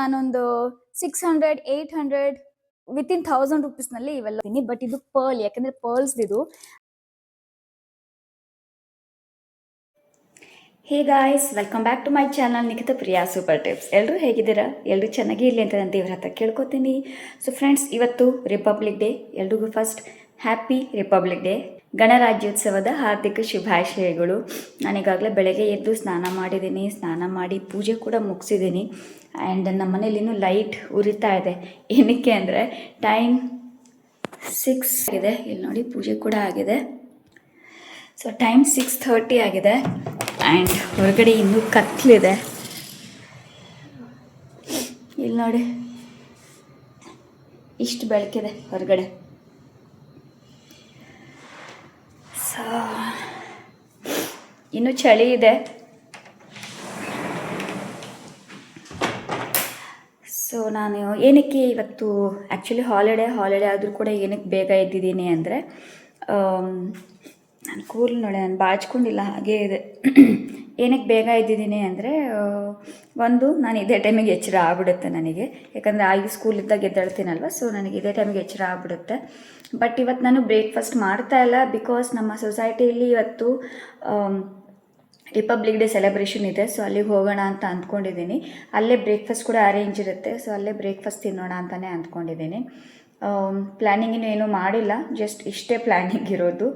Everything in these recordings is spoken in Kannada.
ನಾನೊಂದು six hundred eight hundred within thousand ರುಪೀಸ್ನಲ್ಲಿ ಇವೆಲ್ಲ ಬಟ್ ಇದು ಪರ್ಲ್ ಯಾಕಂದ್ರೆ ಪರ್ಲ್ಸ್ ಇದು. Hey guys welcome back to my channel Nikhita Priya super tips ಎಲ್ಲರೂ ಹೇಗಿದ್ದೀರಾ? ಎಲ್ಲರೂ ಚೆನ್ನಾಗಿ ಇರಲಿ ಅಂತ ನಾನು ದೇವ್ರ ಹತ್ರ ಕೇಳ್ಕೊತೀನಿ. ಸೊ ಫ್ರೆಂಡ್ಸ್ ಇವತ್ತು ರಿಪಬ್ಲಿಕ್ ಡೇ ಎಲ್ರಿಗೂ ಫಸ್ಟ್ ಹ್ಯಾಪಿ ರಿಪಬ್ಲಿಕ್ ಡೇ ಗಣರಾಜ್ಯೋತ್ಸವದ ಹಾರ್ದಿಕ ಶುಭಾಶಯಗಳು. ನಾನೀಗಾಗಲೇ ಬೆಳಗ್ಗೆ ಎದ್ದು ಸ್ನಾನ ಮಾಡಿದ್ದೀನಿ, ಸ್ನಾನ ಮಾಡಿ ಪೂಜೆ ಕೂಡ ಮುಗಿಸಿದ್ದೀನಿ. ಆ್ಯಂಡ್ ನಮ್ಮ ಮನೇಲಿನ್ನೂ ಲೈಟ್ ಉರಿತಾ ಇದೆ. ಏನಕ್ಕೆ ಅಂದರೆ ಟೈಮ್ ಸಿಕ್ಸ್ ಆಗಿದೆ. ಇಲ್ಲಿ ನೋಡಿ ಪೂಜೆ ಕೂಡ ಆಗಿದೆ. ಸೊ ಟೈಮ್ ಸಿಕ್ಸ್ ಥರ್ಟಿ ಆಗಿದೆ. ಆ್ಯಂಡ್ ಹೊರಗಡೆ ಇನ್ನೂ ಕತ್ಲಿದೆ ಇಲ್ಲಿ ನೋಡಿ, ಇಷ್ಟು ಬೆಳಕಿದೆ ಹೊರಗಡೆ. ಸೊ ಇನ್ನೂ ಚಳಿ ಇದೆ. ಸೊ ನಾನು ಏನಕ್ಕೆ ಇವತ್ತು ಆ್ಯಕ್ಚುಲಿ ಹಾಲಿಡೇ ಹಾಲಿಡೇ ಆದರೂ ಕೂಡ ಏನಕ್ಕೆ ಬೇಗ ಎದ್ದಿದ್ದೀನಿ ಅಂದರೆ ನಾನು ಕೂದಲು ನೋಡಿ, ನಾನು ಬಾಚ್ಕೊಂಡಿಲ್ಲ, ಹಾಗೇ ಇದೆ. ಏನಕ್ಕೆ ಬೇಗ ಇದ್ದಿದ್ದೀನಿ ಅಂದರೆ ಒಂದು, ನಾನು ಇದೇ ಟೈಮಿಗೆ ಎಚ್ಚರ ಆಗ್ಬಿಡುತ್ತೆ ನನಗೆ. ಯಾಕಂದರೆ ಆಗಿ ಸ್ಕೂಲಿದ್ದಾಗ ಎದ್ದೇಳ್ತೀನಲ್ವ ಸೊ ನನಗೆ ಇದೇ ಟೈಮಿಗೆ ಎಚ್ಚರ ಆಗ್ಬಿಡುತ್ತೆ. ಬಟ್ ಇವತ್ತು ನಾನು ಬ್ರೇಕ್ಫಾಸ್ಟ್ ಮಾಡ್ತಾ ಇಲ್ಲ ಬಿಕಾಸ್ ನಮ್ಮ ಸೊಸೈಟಿಯಲ್ಲಿ ಇವತ್ತು ರಿಪಬ್ಲಿಕ್ ಡೇ ಸೆಲೆಬ್ರೇಷನ್ ಇದೆ ಸೊ ಅಲ್ಲಿಗೆ ಹೋಗೋಣ ಅಂತ ಅಂದ್ಕೊಂಡಿದ್ದೀನಿ. ಅಲ್ಲೇ ಬ್ರೇಕ್ಫಾಸ್ಟ್ ಕೂಡ ಅರೇಂಜ್ ಇರುತ್ತೆ ಸೊ ಅಲ್ಲೇ ಬ್ರೇಕ್ಫಾಸ್ಟ್ ತಿನ್ನೋಣ ಅಂತಲೇ ಅಂದ್ಕೊಂಡಿದ್ದೀನಿ. ಪ್ಲ್ಯಾನಿಂಗ್ ಇನ್ನೂ ಏನೂ ಮಾಡಿಲ್ಲ ಜಸ್ಟ್ ಇಷ್ಟೇ ಪ್ಲ್ಯಾನಿಂಗ್ ಇರೋದು.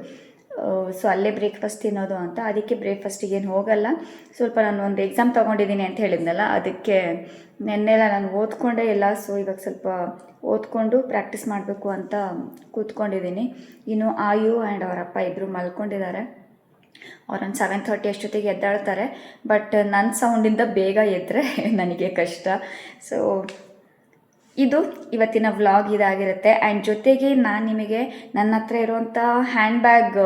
ಸೊ ಅಲ್ಲೇ ಬ್ರೇಕ್ಫಾಸ್ಟ್ ತಿನ್ನೋದು ಅಂತ. ಅದಕ್ಕೆ ಬ್ರೇಕ್ಫಾಸ್ಟಿಗೆ ಏನು ಹೋಗಲ್ಲ. ಸ್ವಲ್ಪ ನಾನು ಒಂದು ಎಕ್ಸಾಮ್ ತೊಗೊಂಡಿದ್ದೀನಿ ಅಂತ ಹೇಳಿದ್ನಲ್ಲ, ಅದಕ್ಕೆ ನೆನ್ನೆಲ್ಲ ನಾನು ಓದ್ಕೊಂಡೇ ಇಲ್ಲ ಸೊ ಇವಾಗ ಸ್ವಲ್ಪ ಓದ್ಕೊಂಡು ಪ್ರಾಕ್ಟೀಸ್ ಮಾಡಬೇಕು ಅಂತ ಕೂತ್ಕೊಂಡಿದ್ದೀನಿ. ಇನ್ನು ಆಯು ಆ್ಯಂಡ್ ಅವರಪ್ಪ ಇಬ್ಬರು ಮಲ್ಕೊಂಡಿದ್ದಾರೆ. ಅವ್ರೊಂದು ಸೆವೆನ್ ಥರ್ಟಿ ಅಷ್ಟೊತ್ತಿಗೆ ಎದ್ದಾಳ್ತಾರೆ. ಬಟ್ ನನ್ನ ಸೌಂಡಿಂದ ಬೇಗ ಎದ್ದರೆ ನನಗೆ ಕಷ್ಟ. ಸೊ ಇದು ಇವತ್ತಿನ ವ್ಲಾಗ್ ಇದಾಗಿರುತ್ತೆ. ಆ್ಯಂಡ್ ಜೊತೆಗೆ ನಾನು ನಿಮಗೆ ನನ್ನ ಹತ್ರ ಇರುವಂಥ ಹ್ಯಾಂಡ್ ಬ್ಯಾಗ್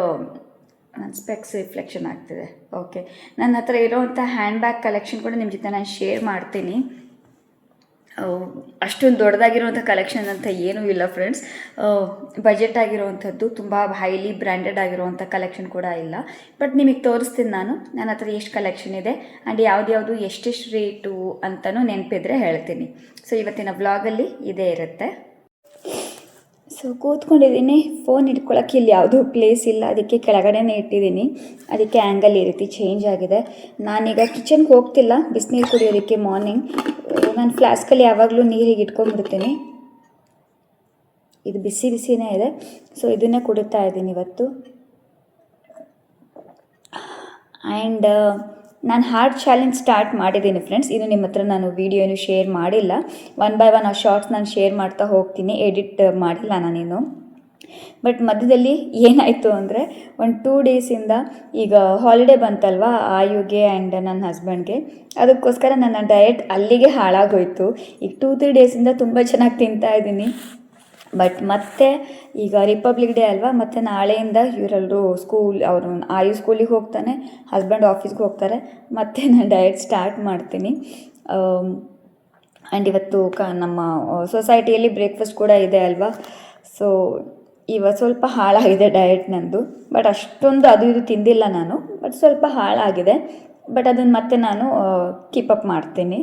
ನನ್ನ ಸ್ಪೆಕ್ಸ್ ರಿಫ್ಲೆಕ್ಷನ್ ಆಗ್ತಿದೆ. ಓಕೆ ನನ್ನ ಹತ್ರ ಇರೋವಂಥ ಹ್ಯಾಂಡ್ ಬ್ಯಾಗ್ ಕಲೆಕ್ಷನ್ ಕೂಡ ನಿಮ್ಮ ಜೊತೆ ನಾನು ಶೇರ್ ಮಾಡ್ತೀನಿ. ಅಷ್ಟೊಂದು ದೊಡ್ಡದಾಗಿರುವಂಥ ಕಲೆಕ್ಷನ್ ಅಂತ ಏನೂ ಇಲ್ಲ ಫ್ರೆಂಡ್ಸ್ ಬಜೆಟ್ ಆಗಿರುವಂಥದ್ದು ತುಂಬ ಹೈಲಿ ಬ್ರ್ಯಾಂಡೆಡ್ ಆಗಿರುವಂಥ ಕಲೆಕ್ಷನ್ ಕೂಡ ಇಲ್ಲ. ಬಟ್ ನಿಮಗೆ ತೋರಿಸ್ತೀನಿ ನಾನು. ನನ್ನ ಹತ್ರ ಎಷ್ಟು ಕಲೆಕ್ಷನ್ ಇದೆ ಆ್ಯಂಡ್ ಯಾವ್ದ್ಯಾವುದು ಎಷ್ಟೆಷ್ಟು ರೇಟು ಅಂತಲೂ ನೆನಪಿದ್ರೆ ಹೇಳ್ತೀನಿ. ಸೊ ಇವತ್ತಿನ ವ್ಲಾಗಲ್ಲಿ ಇದೇ ಇರುತ್ತೆ. ಸೊ ಕೂತ್ಕೊಂಡಿದ್ದೀನಿ. ಫೋನ್ ಇಟ್ಕೊಳ್ಳೋಕೆ ಇಲ್ಲಿ ಯಾವುದೂ ಪ್ಲೇಸ್ ಇಲ್ಲ. ಅದಕ್ಕೆ ಕೆಳಗಡೆನೇ ಇಟ್ಟಿದ್ದೀನಿ. ಅದಕ್ಕೆ ಆ್ಯಂಗಲ್ ಈ ರೀತಿ ಚೇಂಜ್ ಆಗಿದೆ. ನಾನೀಗ ಕಿಚನ್ಗೆ ಹೋಗ್ತಿಲ್ಲ. ಬಿಸಿನೀರು ಕುಡಿಯೋದಕ್ಕೆ ಮಾರ್ನಿಂಗ್ ನಾನು ಫ್ಲಾಸ್ಕಲ್ಲಿ ಯಾವಾಗಲೂ ನೀರಿಗೆ ಇಟ್ಕೊಂಡ್ಬಿಡ್ತೀನಿ. ಇದು ಬಿಸಿ ಬಿಸಿನೇ ಇದೆ. ಸೊ ಇದನ್ನೇ ಕುಡಿತಾ ಇದ್ದೀನಿ ಇವತ್ತು. ಆ್ಯಂಡ್ ನಾನು ಹಾರ್ಟ್ ಚಾಲೆಂಜ್ ಸ್ಟಾರ್ಟ್ ಮಾಡಿದ್ದೀನಿ ಫ್ರೆಂಡ್ಸ್ ಇದು ನಿಮ್ಮ ಹತ್ರ ನಾನು ವೀಡಿಯೋನು ಶೇರ್ ಮಾಡಿಲ್ಲ. ಒನ್ ಬೈ ಒನ್ ಆ ಶಾರ್ಟ್ಸ್ ನಾನು ಶೇರ್ ಮಾಡ್ತಾ ಹೋಗ್ತೀನಿ. ಎಡಿಟ್ ಮಾಡಿಲ್ಲ ನಾನೇನು ಬಟ್ ಮಧ್ಯದಲ್ಲಿ ಏನಾಯಿತು ಅಂದರೆ, ಒಂದು ಟೂ ಡೇಸಿಂದ ಈಗ ಹಾಲಿಡೇ ಬಂತಲ್ವಾ, ಆಯುಗೆ ಆ್ಯಂಡ್ ನನ್ನ ಹಸ್ಬೆಂಡ್ಗೆ ಅದಕ್ಕೋಸ್ಕರ ನನ್ನ ಡಯಟ್ ಅಲ್ಲಿಗೆ ಹಾಳಾಗೋಯಿತು. ಈಗ ಟೂ ತ್ರೀ ಡೇಸಿಂದ ತುಂಬ ಚೆನ್ನಾಗಿ ತಿಂತಾ ಇದ್ದೀನಿ ಬಟ್ ಮತ್ತೆ ಈಗ ರಿಪಬ್ಲಿಕ್ ಡೇ ಅಲ್ವಾ, ಮತ್ತೆ ನಾಳೆಯಿಂದ ಇವರೆಲ್ಲರೂ ಸ್ಕೂಲ್ ಅವರು ಆಯು ಸ್ಕೂಲಿಗೆ ಹೋಗ್ತಾನೆ ಹಸ್ಬೆಂಡ್ ಆಫೀಸ್ಗೆ ಹೋಗ್ತಾರೆ. ಮತ್ತೆ ನಾನು ಡಯಟ್ ಸ್ಟಾರ್ಟ್ ಮಾಡ್ತೀನಿ. ಆ್ಯಂಡ್ ಇವತ್ತು ಕ ನಮ್ಮ ಸೊಸೈಟಿಯಲ್ಲಿ ಬ್ರೇಕ್ಫಾಸ್ಟ್ ಕೂಡ ಇದೆ ಅಲ್ವಾ. ಸೊ ಇವತ್ತು ಸ್ವಲ್ಪ ಹಾಳಾಗಿದೆ ಡಯಟ್ ನಂದು. ಬಟ್ ಅಷ್ಟೊಂದು ಅದು ಇದು ತಿಂದಿಲ್ಲ ನಾನು. ಬಟ್ ಸ್ವಲ್ಪ ಹಾಳಾಗಿದೆ. ಬಟ್ ಅದನ್ನು ಮತ್ತೆ ನಾನು ಕೀಪ್ ಅಪ್ ಮಾಡ್ತೀನಿ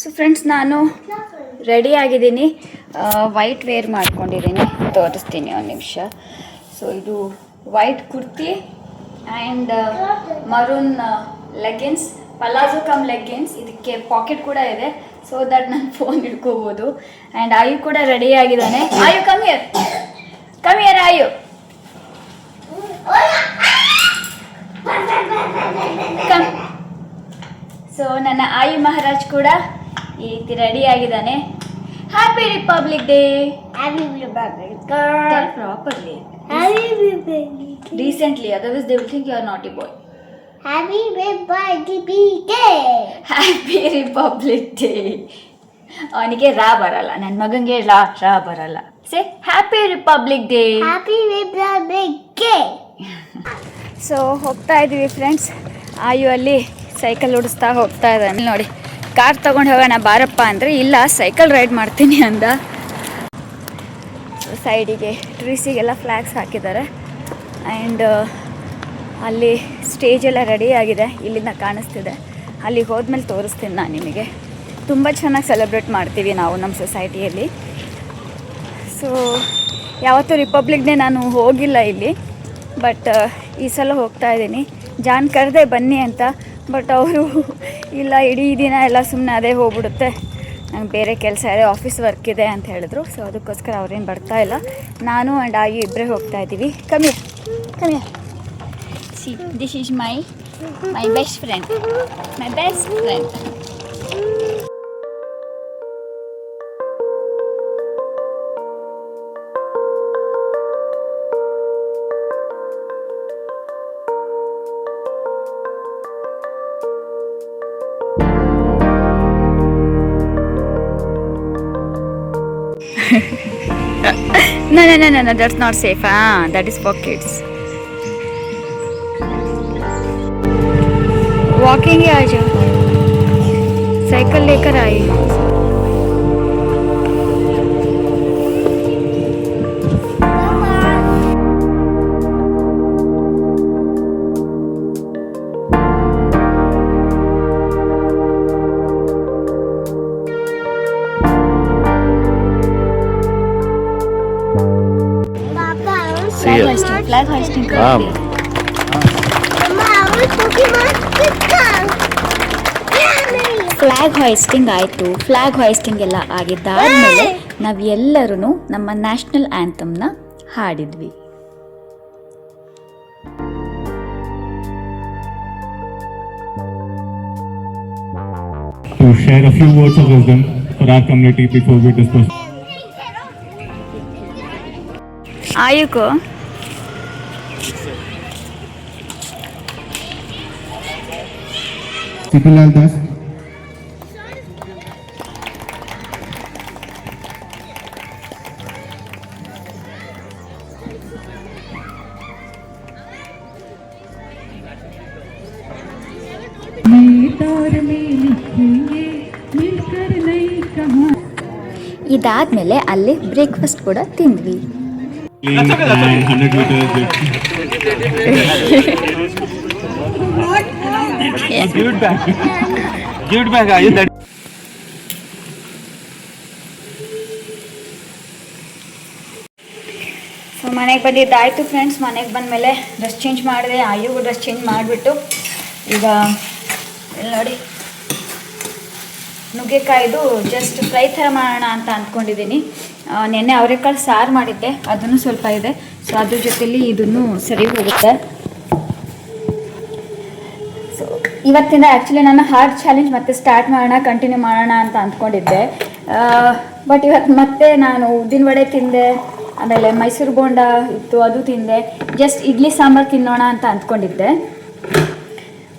ಸೊ ಫ್ರೆಂಡ್ಸ್ ನಾನು ರೆಡಿ ಆಗಿದ್ದೀನಿ. ವೈಟ್ ವೇರ್ ಮಾಡ್ಕೊಂಡಿದ್ದೀನಿ. ತೋರಿಸ್ತೀನಿ ಒಂದು ನಿಮಿಷ. ಸೊ ಇದು white kurti and maroon leggings palazzo cum leggings ಇದಕ್ಕೆ ಪಾಕೆಟ್ ಕೂಡ ಇದೆ. ಸೊ ದಟ್ ನಾನು ಫೋನ್ ಹಿಡ್ಕೋಬೋದು. ಆ್ಯಂಡ್ ಆಯು ಕೂಡ ರೆಡಿ ಆಗಿದ್ದಾನೆ. Ayu come here come here Ayu so ನನ್ನ ಆಯು ಮಹಾರಾಜ್ ಕೂಡ ಈ ರೀತಿ ರೆಡಿ ಆಗಿದ್ದಾನೆ. Happy republic day. Properly. Recently otherwise they will think you are not a boy happy republic day happy republic day ಅವನಿಗೆ ರಾ ಬರಲ್ಲ ನನ್ನ ಮಗನಿಗೆ ರಾ ರಾ ಬರಲ್ಲ. Say happy republic day happy republic day so ಹೋಗ್ತಾ ಇದ್ದೀವಿ ಫ್ರೆಂಡ್ಸ್ ಆಯು ಅಲ್ಲಿ ಸೈಕಲ್ ಓಡಿಸ್ತಾ ಹೋಗ್ತಾ ಇದ್ದಾನೆ. ನೋಡಿ. ಕಾರ್ ತೊಗೊಂಡು ಹೋಗೋಣ ಬಾರಪ್ಪ ಅಂದರೆ, ಇಲ್ಲ ಸೈಕಲ್ ರೈಡ್ ಮಾಡ್ತೀನಿ ಅಂದ. ಸೈಡಿಗೆ ಟ್ರೀಸಿಗೆಲ್ಲ ಫ್ಲ್ಯಾಗ್ಸ್ ಹಾಕಿದ್ದಾರೆ. ಆ್ಯಂಡ್ ಅಲ್ಲಿ ಸ್ಟೇಜ್ ಎಲ್ಲ ರೆಡಿ ಆಗಿದೆ. ಇಲ್ಲಿಂದ ಕಾಣಿಸ್ತಿದೆ. ಅಲ್ಲಿಗೆ ಹೋದ್ಮೇಲೆ ತೋರಿಸ್ತೀನಿ ನಾನು ನಿಮಗೆ. ತುಂಬ ಚೆನ್ನಾಗಿ ಸೆಲೆಬ್ರೇಟ್ ಮಾಡ್ತೀವಿ ನಾವು ನಮ್ಮ ಸೊಸೈಟಿಯಲ್ಲಿ ಸೊ ಯಾವತ್ತೂ ರಿಪಬ್ಲಿಕ್ ಡೇ ನಾನು ಹೋಗಿಲ್ಲ ಇಲ್ಲಿ. ಬಟ್ ಈ ಸಲ ಹೋಗ್ತಾ ಇದ್ದೀನಿ. ಜಾನ್ ಕರೆದೆ ಬನ್ನಿ ಅಂತ ಬಟ್ ಅವರು ಇಲ್ಲ, ಇಡೀ ದಿನ ಎಲ್ಲ ಸುಮ್ಮನೆ ಅದೇ ಹೋಗ್ಬಿಡುತ್ತೆ. ನಂಗೆ ಬೇರೆ ಕೆಲಸ ಇದೆ, ಆಫೀಸ್ ವರ್ಕ್ ಇದೆ ಅಂತ ಹೇಳಿದ್ರು. ಸೊ ಅದಕ್ಕೋಸ್ಕರ ಅವ್ರೇನು ಬರ್ತಾ ಇಲ್ಲ. ನಾನು ಆ್ಯಂಡ್ ಆಯು ಇಬ್ಬರೇ ಹೋಗ್ತಾ ಇದ್ದೀವಿ. ಕಮ್ಮಿ ಕಮ್ಮಿ see this is my my best friend my best friend No, no, no, that's not safe. Ah, that is for kids. Walking ही आ जाओ साइकिल लेकर आई Bravo. ಫ್ಲಾಗ್ ಹಾಯಿಸ್ಟಿಂಗ್ ಆಯಿತು. ಫ್ಲಾಗ್ ಹಾಯಿಸ್ಟಿಂಗ್ ಎಲ್ಲ ಆಗಿದ್ದಾದ್ಮೇಲೆ ನಾವು ಎಲ್ಲರೂ ನಮ್ಮ ನ್ಯಾಷನಲ್ ಆ್ಯಂಥಮ್ನ ಹಾಡಿದ್ವಿ. ಆಯ್ಕೋ Sipilal Das. ಇದಾದ್ಮೇಲೆ ಅಲ್ಲಿ ಬ್ರೇಕ್ಫಾಸ್ಟ್ ಕೂಡ ತಿಂದ್ವಿ And 100 meters. with- Give it back. Are you that? So ಮನೆಗೆ ಬಂದಿದ್ದಾಯಿತು ಫ್ರೆಂಡ್ಸ್ ಮನೆಗೆ ಬಂದಮೇಲೆ ಡ್ರೆಸ್ ಚೇಂಜ್ ಮಾಡಿದೆ ಆಯುಗೂ ಡ್ರೆಸ್ ಚೇಂಜ್ ಮಾಡಿಬಿಟ್ಟು ಈಗ ಇಲ್ಲಿ ನೋಡಿ, ನುಗ್ಗೆಕಾಯ್ದು ಜಸ್ಟ್ ಫ್ರೈ ಥರ ಮಾಡೋಣ ಅಂತ ಅಂದ್ಕೊಂಡಿದ್ದೀನಿ ನೆನ್ನೆ ಅವರೆಕಾಳು ಸಾರು ಮಾಡಿದ್ದೆ ಅದನ್ನು ಸ್ವಲ್ಪ ಇದೆ ಸೊ ಅದ್ರ ಜೊತೆಲಿ ಇದನ್ನು ಸರಿ ಹೋಗುತ್ತೆ ಸೊ ಇವತ್ತಿಂದ ಆ್ಯಕ್ಚುಲಿ ನಾನು ಹಾರ್ಟ್ ಚಾಲೆಂಜ್ ಮತ್ತೆ ಸ್ಟಾರ್ಟ್ ಮಾಡೋಣ ಕಂಟಿನ್ಯೂ ಮಾಡೋಣ ಅಂತ ಅಂದ್ಕೊಂಡಿದ್ದೆ. ಬಟ್ ಇವತ್ತು ಮತ್ತೆ ನಾನು ಉದ್ದಿನ ವಡೆ ತಿಂದೆ, ಆಮೇಲೆ ಮೈಸೂರು ಬೋಂಡ ಇತ್ತು, ಅದು ತಿಂದೆ. ಜಸ್ಟ್ ಇಡ್ಲಿ ಸಾಂಬಾರು ತಿನ್ನೋಣ ಅಂತ ಅಂದ್ಕೊಂಡಿದ್ದೆ.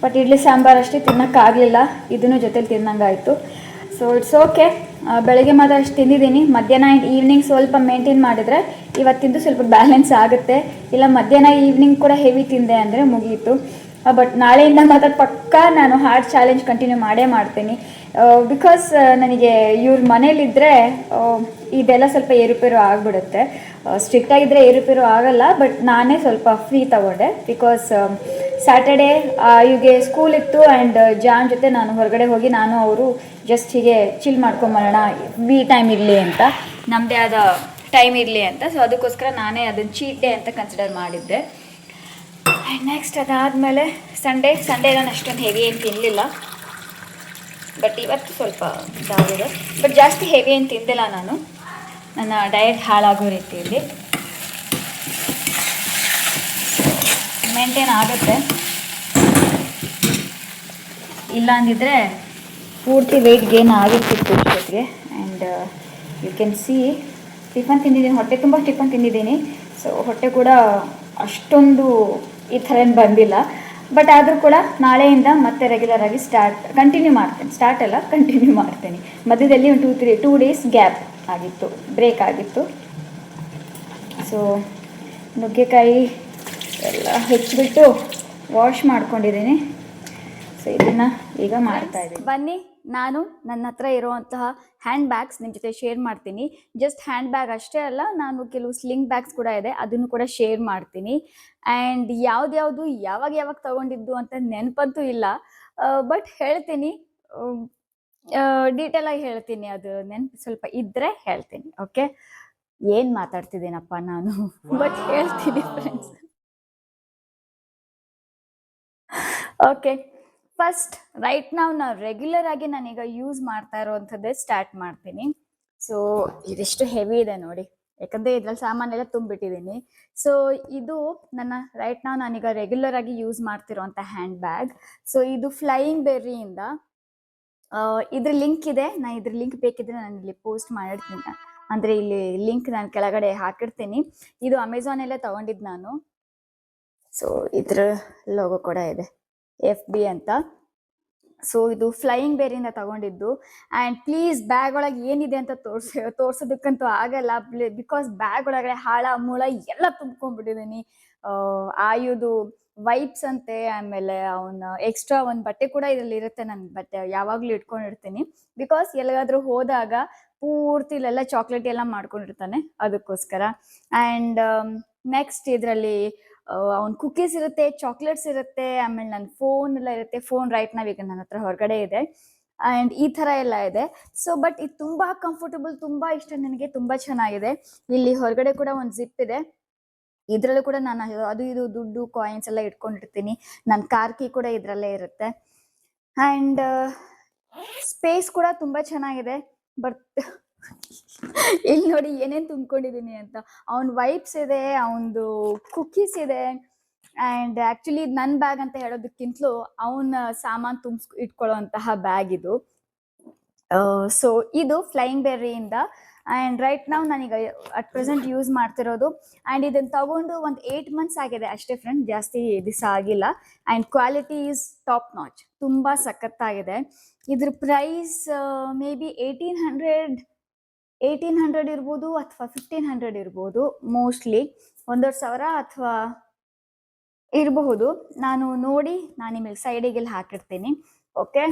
ಬಟ್ ಇಡ್ಲಿ ಸಾಂಬಾರು ಅಷ್ಟೇ ತಿನ್ನೋಕ್ಕಾಗಲಿಲ್ಲ, ಇದನ್ನು ಜೊತೆಲಿ ತಿನ್ನಂಗಾಯಿತು ಸೊ ಇಟ್ಸ್ ಓಕೆ ಬೆಳಗ್ಗೆ ಮಾತ್ರ ಅಷ್ಟು ತಿಂದಿದ್ದೀನಿ. ಮಧ್ಯಾಹ್ನ ಆ್ಯಂಡ್ ಈವ್ನಿಂಗ್ ಸ್ವಲ್ಪ ಮೇಂಟೈನ್ ಮಾಡಿದರೆ ಇವತ್ತಿಂದು ಸ್ವಲ್ಪ ಬ್ಯಾಲೆನ್ಸ್ ಆಗುತ್ತೆ. ಇಲ್ಲ, ಮಧ್ಯಾಹ್ನ ಈವ್ನಿಂಗ್ ಕೂಡ ಹೆವಿ ತಿಂದೆ ಅಂದರೆ ಮುಗೀತು. ಬಟ್ ನಾಳೆಯಿಂದ ಮಾತ್ರ ಪಕ್ಕಾ ನಾನು ಹಾರ್ಟ್ ಚಾಲೆಂಜ್ ಕಂಟಿನ್ಯೂ ಮಾಡೇ ಮಾಡ್ತೀನಿ. ಬಿಕಾಸ್ ನನಗೆ ಇವ್ರ ಮನೇಲಿದ್ದರೆ ಇದೆಲ್ಲ ಸ್ವಲ್ಪ ಏರುಪೇರು ಆಗಿಬಿಡುತ್ತೆ. ಸ್ಟ್ರಿಕ್ಟ್ ಆಗಿದ್ದರೆ ಏರುಪೇರು ಆಗಲ್ಲ ಬಟ್ ನಾನೇ ಸ್ವಲ್ಪ ಫ್ರೀ ತಗೊಂಡೆ. ಬಿಕಾಸ್ ಸ್ಯಾಟರ್ಡೇ ಇವ್ಗೆ ಸ್ಕೂಲ್ ಇತ್ತು ಆ್ಯಂಡ್ ಜಾನ್ ಜೊತೆ ನಾನು ಹೊರಗಡೆ ಹೋಗಿ ನಾನು ಅವರು ಜಸ್ಟ್ ಹೀಗೆ ಚಿಲ್ ಮಾಡ್ಕೊಂಬರೋಣ ವಿ ಟೈಮ್ ಇರಲಿ ಅಂತ. ನಮ್ಮದೇ ಆದ ಟೈಮ್ ಇರಲಿ ಅಂತ. ಸೊ ಅದಕ್ಕೋಸ್ಕರ ನಾನೇ ಅದನ್ನು ಚೀಟ್ ಡೇ ಅಂತ ಕನ್ಸಿಡರ್ ಮಾಡಿದ್ದೆ. ಆ್ಯಂಡ್ ನೆಕ್ಸ್ಟ್ ಅದಾದಮೇಲೆ ಸಂಡೇ ಸಂಡೇ ನಾನು ಅಷ್ಟೊಂದು ಹೆವಿ ಏನು ತಿನ್ನಲಿಲ್ಲ ಬಟ್ ಇವತ್ತು ಸ್ವಲ್ಪ ಇದಾಗಿದೆ. ಬಟ್ ಜಾಸ್ತಿ ಹೆವಿ ಏನು ತಿಂದಿಲ್ಲ ನಾನು. ನನ್ನ ಡಯಟ್ ಹಾಳಾಗೋ ರೀತಿಯಲ್ಲಿ. ಮೇಂಟೈನ್ ಆಗುತ್ತೆ. ಇಲ್ಲ ಅಂದಿದ್ರೆ ಪೂರ್ತಿ ವೆಯ್ಟ್ ಗೇನ್ ಆಗಿರ್ತಿತ್ತು ಜೊತೆಗೆ and you can see tiffin ತಿಂದಿದ್ದೀನಿ. ಹೊಟ್ಟೆ ತುಂಬ ಟಿಫನ್ ತಿಂದಿದ್ದೀನಿ. ಸೊ ಹೊಟ್ಟೆ ಕೂಡ ಅಷ್ಟೊಂದು ಈ ಥರ ಏನು ಬಂದಿಲ್ಲ. ಬಟ್ ಆದರೂ ಕೂಡ ನಾಳೆಯಿಂದ ಮತ್ತೆ ರೆಗ್ಯುಲರ್ ಆಗಿ ಸ್ಟಾರ್ಟ್ ಕಂಟಿನ್ಯೂ ಮಾಡ್ತೇನೆ. ಸ್ಟಾರ್ಟ್ ಅಲ್ಲ ಕಂಟಿನ್ಯೂ ಮಾಡ್ತೇನೆ. ಮಧ್ಯದಲ್ಲಿ ಒಂದು two three two days gap ಆಗಿತ್ತು ಬ್ರೇಕ್ ಆಗಿತ್ತು. ಸೊ ನುಗ್ಗೆಕಾಯಿ ಎಲ್ಲ ಹೆಚ್ಚಿಬಿಟ್ಟು ವಾಶ್ ಮಾಡ್ಕೊಂಡಿದ್ದೀನಿ. ಸೊ ಇದನ್ನು ಈಗ ಮಾಡ್ತಾ ಇದ್ದೀನಿ. ಬನ್ನಿ ನಾನು ನನ್ನ ಹತ್ರ ಇರುವಂತಹ ಹ್ಯಾಂಡ್ ಬ್ಯಾಗ್ಸ್ ನಿಮ್ಮ ಜೊತೆ ಶೇರ್ ಮಾಡ್ತೀನಿ. ಜಸ್ಟ್ ಹ್ಯಾಂಡ್ ಬ್ಯಾಗ್ ಅಷ್ಟೇ ಅಲ್ಲ ನಾನು ಕೆಲವು ಸ್ಲಿಂಗ್ ಬ್ಯಾಗ್ಸ್ ಕೂಡ ಇದೆ ಅದನ್ನು ಕೂಡ ಶೇರ್ ಮಾಡ್ತೀನಿ. ಆ್ಯಂಡ್ ಯಾವ್ದ್ಯಾವುದು ಯಾವಾಗ ಯಾವಾಗ ತಗೊಂಡಿದ್ದು ಅಂತ ನೆನಪಂತೂ ಇಲ್ಲ. ಬಟ್ ಹೇಳ್ತೀನಿ ಡೀಟೇಲ್ ಆಗಿ ಹೇಳ್ತೀನಿ. ಅದು ನೆನಪು ಸ್ವಲ್ಪ ಇದ್ರೆ ಹೇಳ್ತೀನಿ ಓಕೆ ಏನ್ ಮಾತಾಡ್ತಿದ್ದೀನಪ್ಪ ನಾನು? ಬಟ್ ಹೇಳ್ತೀನಿ ಫ್ರೆಂಡ್ಸ್ ಓಕೆ ಫಸ್ಟ್ ರೈಟ್ ನಾವು ನಾವು ರೆಗ್ಯುಲರ್ ಆಗಿ ನಾನೀಗ ಯೂಸ್ ಮಾಡ್ತಾ ಇರೋವಂಥದ್ದೇ ಸ್ಟಾರ್ಟ್ ಮಾಡ್ತೀನಿ. ಸೊ ಇದೆಷ್ಟು ಹೆವಿ ಇದೆ ನೋಡಿ. ಯಾಕಂದ್ರೆ ಇದ್ರಲ್ಲಿ ಸಾಮಾನೆಲ್ಲ ತುಂಬಿಟ್ಟಿದ್ದೀನಿ ಸೊ ಇದು ನನ್ನ ರೈಟ್ ನಾವು ನಾನೀಗ ರೆಗ್ಯುಲರ್ ಆಗಿ ಯೂಸ್ ಮಾಡ್ತಿರೋಂಥ ಹ್ಯಾಂಡ್ ಬ್ಯಾಗ್ ಸೊ ಇದು ಫ್ಲೈಯಿಂಗ್ ಬೆರ್ರಿಯಿಂದ ಇದ್ರ ಲಿಂಕ್ ಇದೆ. ನಾನು ಇದ್ರ ಲಿಂಕ್ ಬೇಕಿದ್ರೆ ನಾನು ಇಲ್ಲಿ ಪೋಸ್ಟ್ ಮಾಡಿರ್ತೀನಿ. ಅಂದ್ರೆ ಇಲ್ಲಿ ಲಿಂಕ್ ನಾನು ಕೆಳಗಡೆ ಹಾಕಿರ್ತೀನಿ. ಇದು ಅಮೆಝಾನ್ ಎಲ್ಲ ತಗೊಂಡಿದ್ದು ನಾನು. ಸೊ ಇದ್ರ ಲೋಗೋ ಕೂಡ ಇದೆ. ಎಫ್ ಬಿ ಅಂತ. ಸೊ ಇದು ಫ್ಲೈಯಿಂಗ್ ಬೇರಿಂದ ತಗೊಂಡಿದ್ದು. ಆ್ಯಂಡ್ ಪ್ಲೀಸ್ ಬ್ಯಾಗ್ ಒಳಗೆ ಏನಿದೆ ಅಂತ ತೋರ್ಸ, ತೋರ್ಸೋದಕ್ಕಂತೂ ಆಗಲ್ಲ. ಬಿಕಾಸ್ ಬ್ಯಾಗ್ ಒಳಗಡೆ ಹಾಳ, ಮೂಳ ಎಲ್ಲ ತುಂಬ್ಕೊಂಡ್ಬಿಟ್ಟಿದ್ದೀನಿ ಆಯುದು ವೈಪ್ಸ್ ಅಂತೆ, ಆಮೇಲೆ ಅವನ ಎಕ್ಸ್ಟ್ರಾ ಒಂದು ಬಟ್ಟೆ ಕೂಡ ಇದರಲ್ಲಿ ಇರುತ್ತೆ ನನ್ನ ಬಟ್ಟೆ ಯಾವಾಗಲೂ ಇಟ್ಕೊಂಡಿರ್ತೀನಿ. ಬಿಕಾಸ್ ಎಲ್ಲಿಗಾದ್ರೂ ಹೋದಾಗ ಪೂರ್ತಿ ಇಲ್ಲೆಲ್ಲ ಚಾಕ್ಲೇಟ್ ಎಲ್ಲ ಮಾಡ್ಕೊಂಡಿರ್ತಾನೆ. ಅದಕ್ಕೋಸ್ಕರ. ಆ್ಯಂಡ್ ನೆಕ್ಸ್ಟ್ ಇದರಲ್ಲಿ ಅವ್ನ ಕುಕೀಸ್ ಇರುತ್ತೆ ಚಾಕ್ಲೇಟ್ಸ್ ಇರುತ್ತೆ, ಆಮೇಲೆ ನನ್ನ ಫೋನ್ ಎಲ್ಲ ಇರುತ್ತೆ ಫೋನ್ ರೈಟ್ ನಾವೀಗ ನನ್ನ ಹತ್ರ ಹೊರಗಡೆ ಇದೆ. ಅಂಡ್ ಈ ಥರ ಎಲ್ಲ ಇದೆ. ಸೊ ಬಟ್ ಇದು ತುಂಬ ಕಂಫರ್ಟಬಲ್ ತುಂಬ ಇಷ್ಟ ನನಗೆ, ತುಂಬ ಚೆನ್ನಾಗಿದೆ. ಇಲ್ಲಿ ಹೊರಗಡೆ ಕೂಡ ಒಂದು ಜಿಪ್ ಇದೆ. ಇದರಲ್ಲೂ ಕೂಡ ನಾನು ಅದು ಇದು ದುಡ್ಡು ಕಾಯಿನ್ಸ್ ಎಲ್ಲ ಇಟ್ಕೊಂಡಿರ್ತೀನಿ. ನನ್ನ ಕಾರ್ ಕೀ ಕೂಡ ಇದರಲ್ಲೇ ಇರುತ್ತೆ. ಆ್ಯಂಡ್ ಸ್ಪೇಸ್ ಕೂಡ ತುಂಬ ಚೆನ್ನಾಗಿದೆ. ಬಟ್ ಇಲ್ಲಿ ನೋಡಿ ಏನೇನ್ ತುಂಬ್ಕೊಂಡಿದ್ದೀನಿ ಅಂತ. ಅವನ್ ವೈಪ್ಸ್ ಇದೆ, ಅವನದು ಕುಕೀಸ್ ಇದೆ ಅಂಡ್ ಆಕ್ಚುಲಿ ನನ್ನ ಬ್ಯಾಗ್ ಅಂತ ಹೇಳೋದಕ್ಕಿಂತಲೂ ಅವನ ಸಾಮಾನು ತುಂಬಿಸ್, ಇಟ್ಕೊಳ್ಳೋಂತಹ ಬ್ಯಾಗ್ ಇದು. ಸೊ ಇದು ಫ್ಲೈಯಿಂಗ್ ಬೆರ್ರಿಯಿಂದ ಆ್ಯಂಡ್ ರೈಟ್ ನಾವು ನಾನೀಗ ಅಟ್ ಪ್ರೆಸೆಂಟ್ ಯೂಸ್ ಮಾಡ್ತಿರೋದು. ಆ್ಯಂಡ್ ಇದನ್ನು ತಗೊಂಡು ಒಂದು ಏಯ್ಟ್ ಮಂತ್ಸ್ ಆಗಿದೆ. ಅಷ್ಟೇ ಫ್ರೆಂಡ್ ಜಾಸ್ತಿ ದಿವಸ ಆಗಿಲ್ಲ. And quality is top notch ತುಂಬ ಸಖತ್ತಾಗಿದೆ. ಇದ್ರ price maybe eighteen hundred eighteen hundred ಇರ್ಬೋದು ಅಥವಾ ಫಿಫ್ಟೀನ್ ಹಂಡ್ರೆಡ್ ಇರ್ಬೋದು ಮೋಸ್ಟ್ಲಿ ಒಂದೂವರೆ ಸಾವಿರ ಅಥವಾ ಇರಬಹುದು. ನಾನು ನೋಡಿ ನಾನು ನಿಮಗೆ ಸೈಡಿಗೆ ಇಲ್ಲಿ ಹಾಕಿರ್ತೀನಿ. ಓಕೆ